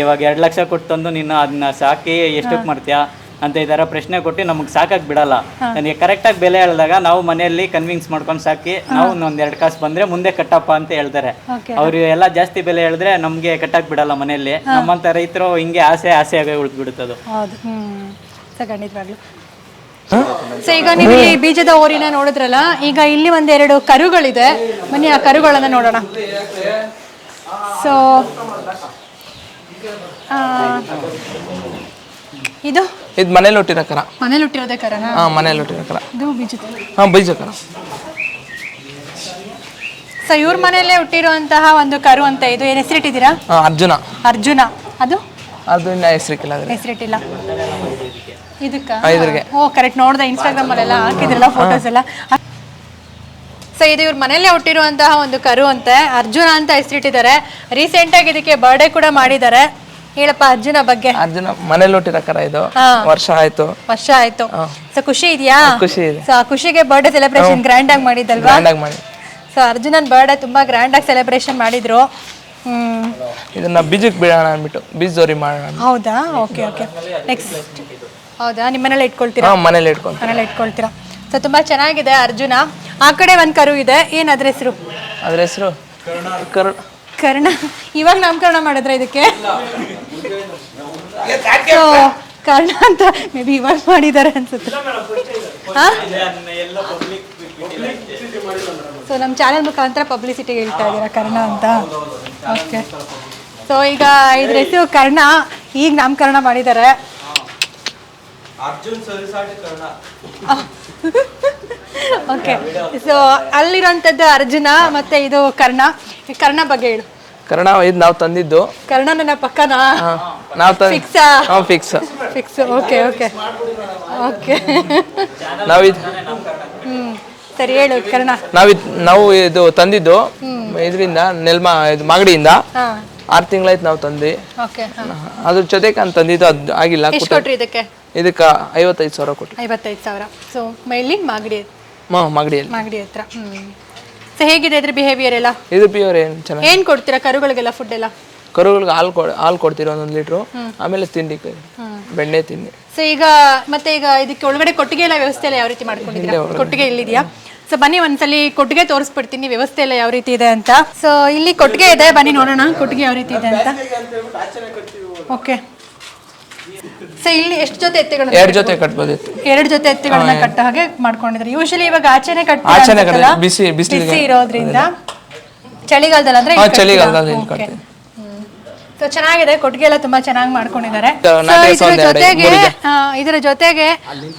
ಇವಾಗ ಎರಡ್ ಲಕ್ಷ ಕೊಟ್ಟು ತಂದು ನೀನು ಅದನ್ನ ಸಾಕಿ ಎಷ್ಟಕ್ ಮಾಡ್ತೀಯಾ? ಅಂತ ಈ ತರ ಪ್ರಶ್ನೆ ಕೊಟ್ಟು ನಮಗೆ ಸಾಕಕ್ ಬಿಡಲ್ಲ. ನನಗೆ ಕರೆಕ್ಟಾಗಿ ಬೆಲೆ ಹೇಳಿದಾಗ ನಾವು ಮನೆಯಲ್ಲಿ ಕನ್ವಿನ್ಸ್ ಮಾಡ್ಕೊಂಡು ಸಾಕಿ ನಾವು ಒಂದ್ ಎರಡು ಕಾಸು ಬಂದ್ರೆ ಮುಂದೆ ಕಟ್ಟಪ್ಪ ಅಂತ ಹೇಳ್ತಾರೆ. ಅವ್ರು ಎಲ್ಲ ಜಾಸ್ತಿ ಬೆಲೆ ಹೇಳಿದ್ರೆ ನಮ್ಗೆ ಕಟ್ಟಕ್ ಬಿಡಲ್ಲ ಮನೆಯಲ್ಲಿ. ನಮ್ಮಂತ ರೈತರು ಹಿಂಗೆ ಆಸೆ ಆಸೆ ಆಗಿ ಉಳಿದ್ಬಿಡುತ್ತದು ಖಂಡಿತವಾಗ್ಲು. ಸೊ ಈಗ ನೀವು ಇಲ್ಲಿ ಬೀಜದ ಓರಿನ ನೋಡಿದ್ರಲ್ಲ ಈಗ ಇಲ್ಲಿ ಒಂದೆರಡು ಕರುಗಳಿದೆ. ಬನ್ನಿ ಆ ಕರುಗಳನ್ನು ನೋಡೋಣ. ಸೊ ಇದು? ಇದು ಮನೇಲಿ ಹುಟ್ಟಿರೋ ಕರ. ಮನೇಲಿ ಹುಟ್ಟಿರೋದೇ ಕರನಾ? ಹಾ ಮನೇಲಿ ಹುಟ್ಟಿರೋ ಕರ. ಇದು ಬೀಜದ ಹಾಂ ಬೀಜ ಕರ. ಸೊ ಇವ್ರ ಮನೆಯಲ್ಲೇ ಹುಟ್ಟಿರುವಂತಹ ಒಂದು ಕರು ಅಂತ ಇದು ಏನು ಹೆಸರಿಟ್ಟಿದ್ದೀರಾ? ಹಾಂ ಅರ್ಜುನ. ಅರ್ಜುನ. ಅದು? ಅದು ಇನ್ನ ಹೆಸರಿಕ್ಕಿಲ್ಲ ಅದ್ರ ಹೆಸರಿಟ್ಟಿಲ್ಲ. ಇದಕ್ಕ? ಇದ್ರಿಗೆ. ಓ ಕರೆಕ್ಟ್ ನೋಡ್ದೆ ಇನ್ಸ್ಟಾಗ್ರಾಮ್ ಅಲ್ಲೆಲ್ಲ ಹಾಕಿದ್ರಲ್ಲ ಫೋಟೋಸ್ ಎಲ್ಲ. ಸೊ ಇದು ಇವ್ರ ಮನೆಯಲ್ಲೇ ಹುಟ್ಟಿರುವಂತಹ ಒಂದು ಕರು ಅಂತೆ. ಅರ್ಜುನ ಅಂತ ಹೆಸರಿಟ್ಟಿದ್ದಾರೆ. ರೀಸೆಂಟ್ ಆಗಿ ಇದಕ್ಕೆ ಬರ್ಡೇ ಕೂಡ ಮಾಡಿದ್ದಾರೆ. ಹೇಳಪ್ಪ ಅರ್ಜುನ ಬಗ್ಗೆ. ಅರ್ಜುನ ಮನೇಲಿ ಹುಟ್ಟಿರೋ ಕರ ಇದು. ಹಾ. ವರ್ಷ ಆಯ್ತು. ವರ್ಷ ಆಯ್ತು. ಸೊ ಖುಷಿ ಇದೆಯಾ? ಖುಷಿ ಇದೆ. ಸೊ ಆ ಖುಷಿಗೆ ಬರ್ಡೇ ಸೆಲೆಬ್ರೇಷನ್ ಗ್ರ್ಯಾಂಡ್ ಆಗಿ ಮಾಡಿದಲ್ವಾ ಗ್ರ್ಯಾಂಡಾಗಿ ಮಾಡಿ. ಸೊ ಅರ್ಜುನನ್ ಬರ್ಡೇ ತುಂಬಾ ಗ್ರ್ಯಾಂಡ್ ಆಗಿ ಸೆಲೆಬ್ರೇಷನ್ ಮಾಡಿದ್ರು. ಇದನ್ನ ಬೀಜಕ್ಕೆ ಬಿಡೋಣ ಅಂದ್ಬಿಟ್ಟು ಬೀಜ ದೋರಿ ಮಾಡೋಣ ಹೌದಾ? Okay okay. ನೆಕ್ಸ್ಟ್ ಹೌದಾ? ನಿಮ್ಮನೇಲಿ ಇಟ್ಕೊಳ್ತೀರಾ? ಹಾಂ ಮನೇಲಿ ಇಟ್ಕೊಂಡು ಮನೇಲಿ ಇಟ್ಕೊಳ್ತೀರಾ? ಸೊ ತುಂಬಾ ಚೆನ್ನಾಗಿದೆ ಅರ್ಜುನ. ಆ ಕಡೆ ಒಂದು ಕರು ಇದೆ. ಏನ್ ಅದ್ರ ಹೆಸರು? ಅದ್ರ ಹೆಸರು? ಕರ್ಣ. ಕರ್ಣ. ಇವಾಗ ನಾಮಕರಣ ಮಾಡಿದ್ರೆ ಇದಕ್ಕೆ? ಸೊ ಕರ್ಣ ಅಂತ ಮೇ ಬಿ ಇವಾಗ ಮಾಡಿದ್ದಾರೆ ಅನ್ಸುತ್ತೆ. ಸೊ ನಮ್ಮ ಚಾನೆಲ್ ಮುಖಾಂತರ ಪಬ್ಲಿಸಿಟಿ ಹೇಳ್ತಾ ಇದ್ದೀರಾ ಕರ್ಣ ಅಂತ? ಓಕೆ ಸೊ ಈಗ ಇದ್ರ ಹೆಸರು ಕರ್ಣ ಈಗ ನಾಮಕರಣ ಮಾಡಿದ್ದಾರೆ. ಅರ್ಜುನ್ ಓಕೆ ಸೊ ಅಲ್ಲಿರೋಂಥದ್ದು ಅರ್ಜುನ ಮತ್ತೆ ಇದು ಕರ್ಣ. ಕರ್ಣ ಬಗ್ಗೆ ಹೇಳು. ಕರ್ಣ ಇದು ನಾವು ತಂದಿದ್ದು. ಕರ್ಣ ನನ್ನ ಪಕ್ಕನಾ? ನಾವು ಫಿಕ್ಸ್ ಆ? Fix fix okay okay okay ನಾವು ಇದು ಹ್ಮ್. ಸರಿ ಹೇಳು ಕರ್ಣ. ನಾವು ನಾವು ಇದು ತಂದಿದ್ದು ಇದರಿಂದ ನೆಲ್ಮ ಇದು ಮಾಗಡಿಯಿಂದ. ಆರ್ ತಿಂಗಳಾಯ್ತು ನಾವು ತಂದಿ ಓಕೆ ಅದ್ರ ಜೊತೆ ನಾನು ತಂದಿದ್ದು ಅದು ಆಗಿಲ್ಲ ಎಷ್ಟು ಕೊಟ್ರಿ ಇದಕ್ಕೆ? ಇದಕ್ಕೆ ಐವತ್ತೈದು ಸಾವಿರ ಕೊಟ್ಟು ಐವತ್ತೈದು ಸಾವಿರ. ಸೊ ಮೈಲಿ ಮಾಗಡಿ ಮಾ ಮಾಗಡಿಯಲ್ಲಿ. ಮಾಗಡಿ ಹತ್ರ ಸೊ ಹೇಗಿದೆ ಇದ್ರ ಬಿಹೇವಿಯರ್ ಎಲ್ಲ? ಇದು ಪ್ಯೂರ್ ಏನು ಚೆನ್ನಾಗಿ ಏನ್ ಕೊಡ್ತೀರಾ ಕರುಗಳಿಗೆಲ್ಲ ಫುಡ್ ಎಲ್ಲ? ಕರುಗಳಿಗೆ ಹಾಲು ಕೊಡ್ ಹಾಲು ಕೊಡ್ತೀರಾ ಒಂದೊಂದು ಲೀಟ್ರು ಆಮೇಲೆ ತಿಂಡಿ ಬೆಣ್ಣೆ ತಿಂಡಿ. ಸೊ ಈಗ ಮತ್ತೆ ಈಗ ಇದಕ್ಕೆ ಒಳಗಡೆ ಕೊಟ್ಟಿಗೆ ಎಲ್ಲ ವ್ಯವಸ್ಥೆ ಎಲ್ಲ ಯಾವ ರೀತಿ ಮಾಡ್ಕೊಂಡಿದ್ದೀರಾ? ಕೊಟ್ಟಿಗೆ ಇಲ್ಲಿದೆಯಾ? ಸೊ ಬನ್ನಿ ಒಂದ್ಸಲಿ ಕೊಟ್ಟಿಗೆ ತೋರಿಸ್ಬಿಡ್ತೀನಿ ವ್ಯವಸ್ಥೆ ಎಲ್ಲ ಯಾವ ರೀತಿ ಇದೆ ಅಂತ. ಸೊ ಇಲ್ಲಿ ಕೊಟ್ಟಿಗೆ ಇದೆ. ಬನ್ನಿ ನೋಡೋಣ. ಕೊಟ್ಟಿಗೆ ಯಾವ ರೀತಿ ಇದೆ ಅಂತ. ಓಕೆ ಸೊ ಇಲ್ಲಿ ಎಷ್ಟು ಜೊತೆ ಎತ್ತೆಗಳು ಎರಡು ಜೊತೆ ಕಟ್ಬೋದಿತ್ತು ಎರಡು ಜೊತೆ ಎತ್ತೆಗಳನ್ನ ಕಟ್ಟ ಹಾಗೆ ಮಾಡ್ಕೊಂಡಿದ್ರು ಯೂಶಲಿ ಇವಾಗ ಆಚೆನೆ ಕಟ್ಟ ಬಿಸಿ- ಬಿಸಿ ಇರೋದ್ರಿಂದ. ಚಳಿಗಾಲದಲ್ಲಿ ಅಂದ್ರೆ ಚಳಿಗಾಲದಲ್ಲಿ. ಸೊ ಚೆನ್ನಾಗಿದೆ. ಕೊಟ್ಟಿಗೆ ಎಲ್ಲ ತುಂಬಾ ಚೆನ್ನಾಗಿ ಮಾಡ್ಕೊಂಡಿದ್ದಾರೆ. So, ಇದ್ರ ಜೊತೆಗೆ. ಆ, ಇದ್ರ ಜೊತೆಗೆ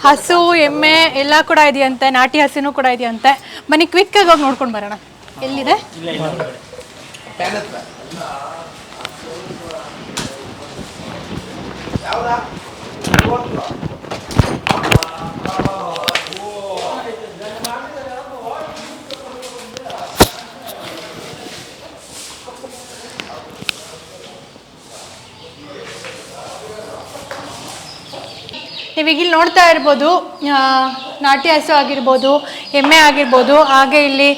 ಹಸು ಎಮ್ಮೆ ಎಲ್ಲ ಕೂಡ ಇದೆಯಂತೆ. ನಾಟಿ ಹಸಿನೂ ಕೂಡ ಇದೆಯಂತೆ. ಮನಿ ಕ್ವಿಕ್ ಆಗಿ ಹೋಗಿ ನೋಡ್ಕೊಂಡು ಬರೋಣ. ಎಲ್ಲಿದೆ? ನೀವೀಗ ಇಲ್ಲಿ ನೋಡ್ತಾ ಇರ್ಬೋದು ನಾಟಿ ಹಸು ಆಗಿರ್ಬೋದು ಎಮ್ಮೆ ಆಗಿರ್ಬೋದು ಹಾಗೆ ಇಲ್ಲಿ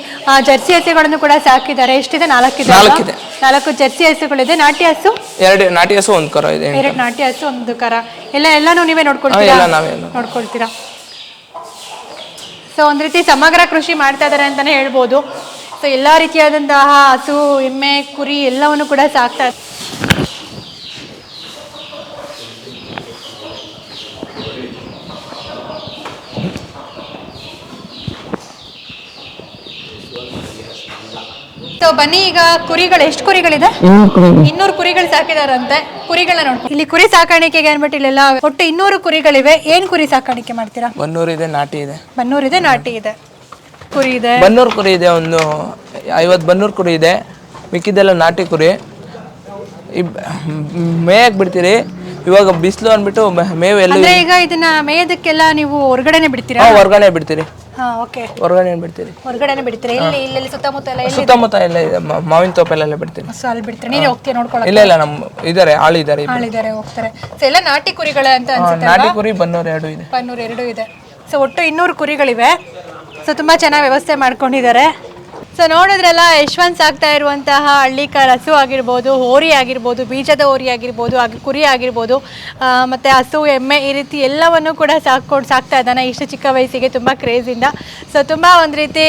ಜರ್ಸಿ ಹಸುಗಳನ್ನು ಕೂಡ ಸಾಕಿದ್ದಾರೆ. ಎಷ್ಟಿದೆ? ನಾಲ್ಕಿದೆ? ನಾಲ್ಕಿದೆ. ನಾಲ್ಕು ಜರ್ಸಿ ಹಸುಗಳಿದೆ. ನಾಟಿ ಹಸು? ಎರಡು ನಾಟಿ ಹಸು ಒಂದು ಕರ ಇದೆ ಎರಡು ನಾಟಿ ಹಸು ಒಂದು ಕರ. ಎಲ್ಲ ಎಲ್ಲಾನು ನೀವೇ ನೋಡ್ಕೊಳ್ತೀರಾ? ನೋಡ್ಕೊಳ್ತೀರಾ? ಸೊ ಒಂದ್ ರೀತಿ ಸಮಗ್ರ ಕೃಷಿ ಮಾಡ್ತಾ ಇದ್ದಾರೆ ಅಂತಾನೆ ಹೇಳ್ಬೋದು. ಸೊ ಎಲ್ಲಾ ರೀತಿಯಾದಂತಹ ಹಸು ಎಮ್ಮೆ ಕುರಿ ಎಲ್ಲವನ್ನು ಕೂಡ ಸಾಕ್ತಾ ಸೊ ಬನ್ನಿ ಈಗ ಕುರಿಗಳು ಎಷ್ಟು ಕುರಿಗಳಿದೆ? ಇನ್ನೂರು ಕುರಿಗಳು. ಸಾಕಿದಾರಂತೆ. ಕುರಿಗಳನ್ನ ನೋಡ್ಕೊಂಡು ಇಲ್ಲಿ ಕುರಿ ಸಾಕಾಣಿಕೆಗೆ ಅನ್ಬಿಟ್ಟು ಇಲ್ಲೆಲ್ಲ ಒಟ್ಟು ಇನ್ನೂರು ಕುರಿಗಳಿವೆ. ಏನ್ ಕುರಿ ಸಾಕಾಣಿಕೆ ಮಾಡ್ತೀರಾ? ಬನ್ನೂರು ಇದೆ ನಾಟಿ ಇದೆ. ಬನ್ನೂರು ಇದೆ ನಾಟಿ ಇದೆ. ಕುರಿ ಇದೆ. ಬನ್ನೂರು ಕುರಿ ಇದೆ ಒಂದು ಐವತ್ತು ಬನ್ನೂರು ಕುರಿ ಇದೆ. ಮಿಕ್ಕಿದೆಲ್ಲ ನಾಟಿ ಕುರಿ. ಇಬ್ ಮೇಯಕ್ಕೆ ಬಿಡ್ತೀರಿ. ಇವಾಗ ಬಿಸಿಲು ಅಂದ್ಬಿಟ್ಟು ಮೇವೆಲ್ಲ ಮೇವು ಎಲ್ಲ ಅಂದ್ರೆ ಈಗ ಇದನ್ನ ಮೇಯೋದಕ್ಕೆಲ್ಲ ನೀವು ಹೊರಗಡೆನೆ ಬಿಡ್ತೀರಾ? ಹೊರಗಡೆ ಹೊರ್ಗಡೆ ಬಿಡ್ತೀರಿ. ಓಕೆ ಹೊರ್ಗಡೆ ಬಿಡ್ತೀರಿ? ಹೊರಗಡೆನೆ ಬಿಡ್ತೀರಿ. ಇಲ್ಲಿ ಇಲ್ಲಿ ಸುತ್ತಮುತ್ತ ಎಲ್ಲ ಎಲ್ಲಿ ಸುತ್ತಮುತ್ತ ಎಲ್ಲ ಇದೆ. ಮ- ಮಾವಿನ ತೋಪಲ್ಲೆಲ್ಲ ಬಿಡ್ತೀರಿ? ಸೊ ಅಲ್ಲಿ ಬಿಡ್ತೀರಿ. ಹೋಗ್ತೀರಾ ನೋಡ್ಕೊಳಕ್ ಇಲ್ಲ ಇಲ್ಲ ನಮ್ಮ ಇದಾರೆ ಆಳು ಇದಾರೆ ಇಬ್ರು. ಇದಾರೆ ಹೋಗ್ತಾರೆ. ಸೊ ಎಲ್ಲ ನಾಟಿ ಕುರಿಗಳೇ ಅಂತ ಹಾ, ಅನ್ಸುತ್ತೆ ನಾಟಿ ಕುರಿ ಬನ್ನೂರ್ ಎರಡು ಇದೆ. ಪನ್ನೂರು ಎರಡು ಇದೆ. ಸೊ ಒಟ್ಟು ಇನ್ನೂರು ಕುರಿಗಳಿವೆ. ಸೊ ತುಂಬಾ ಚೆನ್ನಾಗಿ ವ್ಯವಸ್ಥೆ ಮಾಡ್ಕೊಂಡಿದ್ದಾರೆ. ಸೊ ನೋಡಿದ್ರಲ್ಲ ಯಶವಂತ್ ಆಗ್ತಾ ಇರುವಂತಹ ಹಳ್ಳಿಕಾರ ಹಸು ಆಗಿರ್ಬೋದು, ಹೋರಿ ಆಗಿರ್ಬೋದು, ಬೀಜದ ಹೋರಿ ಆಗಿರ್ಬೋದು ಆಗಿ ಕುರಿ ಆಗಿರ್ಬೋದು ಮತ್ತು ಮತ್ತೆ ಹಸು, ಎಮ್ಮೆ ಈ ರೀತಿ ಎಲ್ಲವನ್ನು ಕೂಡ ಸಾಕೊಂಡು ಸಾಕ್ತಾ ಇದ್ದಾನೆ ಇಷ್ಟು ಚಿಕ್ಕ ವಯಸ್ಸಿಗೆ ತುಂಬ ಕ್ರೇಜಿಂದ. ಸೊ ತುಂಬ ಒಂದು ರೀತಿ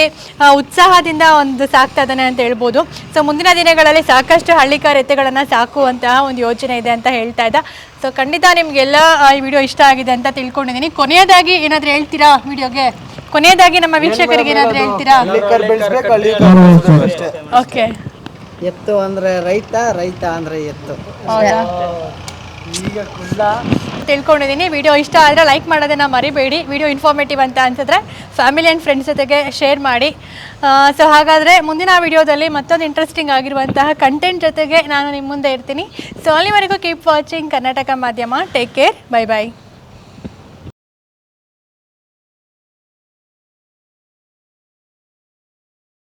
ಉತ್ಸಾಹದಿಂದ ಒಂದು ಸಾಕ್ತಾ ಇದ್ದಾನೆ ಅಂತ ಹೇಳ್ಬೋದು. ಸೊ ಮುಂದಿನ ದಿನಗಳಲ್ಲಿ ಸಾಕಷ್ಟು ಹಳ್ಳಿಕಾರ ಎತ್ತೆಗಳನ್ನು ಸಾಕುವಂತಹ ಒಂದು ಯೋಜನೆ ಇದೆ ಅಂತ ಹೇಳ್ತಾ ಇದ್ದ. ಸೊ ಖಂಡಿತ ನಿಮಗೆಲ್ಲ ಈ ವಿಡಿಯೋ ಇಷ್ಟ ಆಗಿದೆ ಅಂತ ತಿಳ್ಕೊಂಡಿದ್ದೀನಿ. ಕೊನೆಯದಾಗಿ ಏನಾದರೂ ಹೇಳ್ತೀರಾ ವಿಡಿಯೋಗೆ? ಕೊನೆಯದಾಗಿ ನಮ್ಮ ವೀಕ್ಷಕರಿಗೆ ಏನಾದ್ರೂ ಹೇಳ್ತೀರಾ? ಹಳ್ಳಿಕಾರ್ ಬೆಳೆಸ್ಬೇಕು ಹಳ್ಳಿಕಾರ್ ಬೆಳೆಸೋದು ಅಷ್ಟೇ. ಓಕೆ. ಎತ್ತು ಅಂದ್ರೆ ರೈತ ರೈತ ಅಂದ್ರೆ ಎತ್ತು. ಹೌದಾ? ತಿಳ್ಕೊಂಡಿದ್ದೀನಿ. ವಿಡಿಯೋ ಇಷ್ಟ ಆದರೆ ಲೈಕ್ ಮಾಡೋದನ್ನು ಮರಿಬೇಡಿ. ವಿಡಿಯೋ ಇನ್ಫಾರ್ಮೇಟಿವ್ ಅಂತ ಅನ್ಸಿದ್ರೆ ಫ್ಯಾಮಿಲಿ ಆ್ಯಂಡ್ ಫ್ರೆಂಡ್ಸ್ ಜೊತೆಗೆ ಶೇರ್ ಮಾಡಿ. ಸೊ ಹಾಗಾದರೆ ಮುಂದಿನ ವಿಡಿಯೋದಲ್ಲಿ ಮತ್ತೊಂದು ಇಂಟ್ರೆಸ್ಟಿಂಗ್ ಆಗಿರುವಂತಹ ಕಂಟೆಂಟ್ ಜೊತೆಗೆ ನಾನು ನಿಮ್ಮ ಮುಂದೆ ಇರ್ತೀನಿ. ಸೊ ಅಲ್ಲಿವರೆಗೂ ಕೀಪ್ ವಾಚಿಂಗ್ ಕರ್ನಾಟಕ ಮಾಧ್ಯಮ. Take care bye bye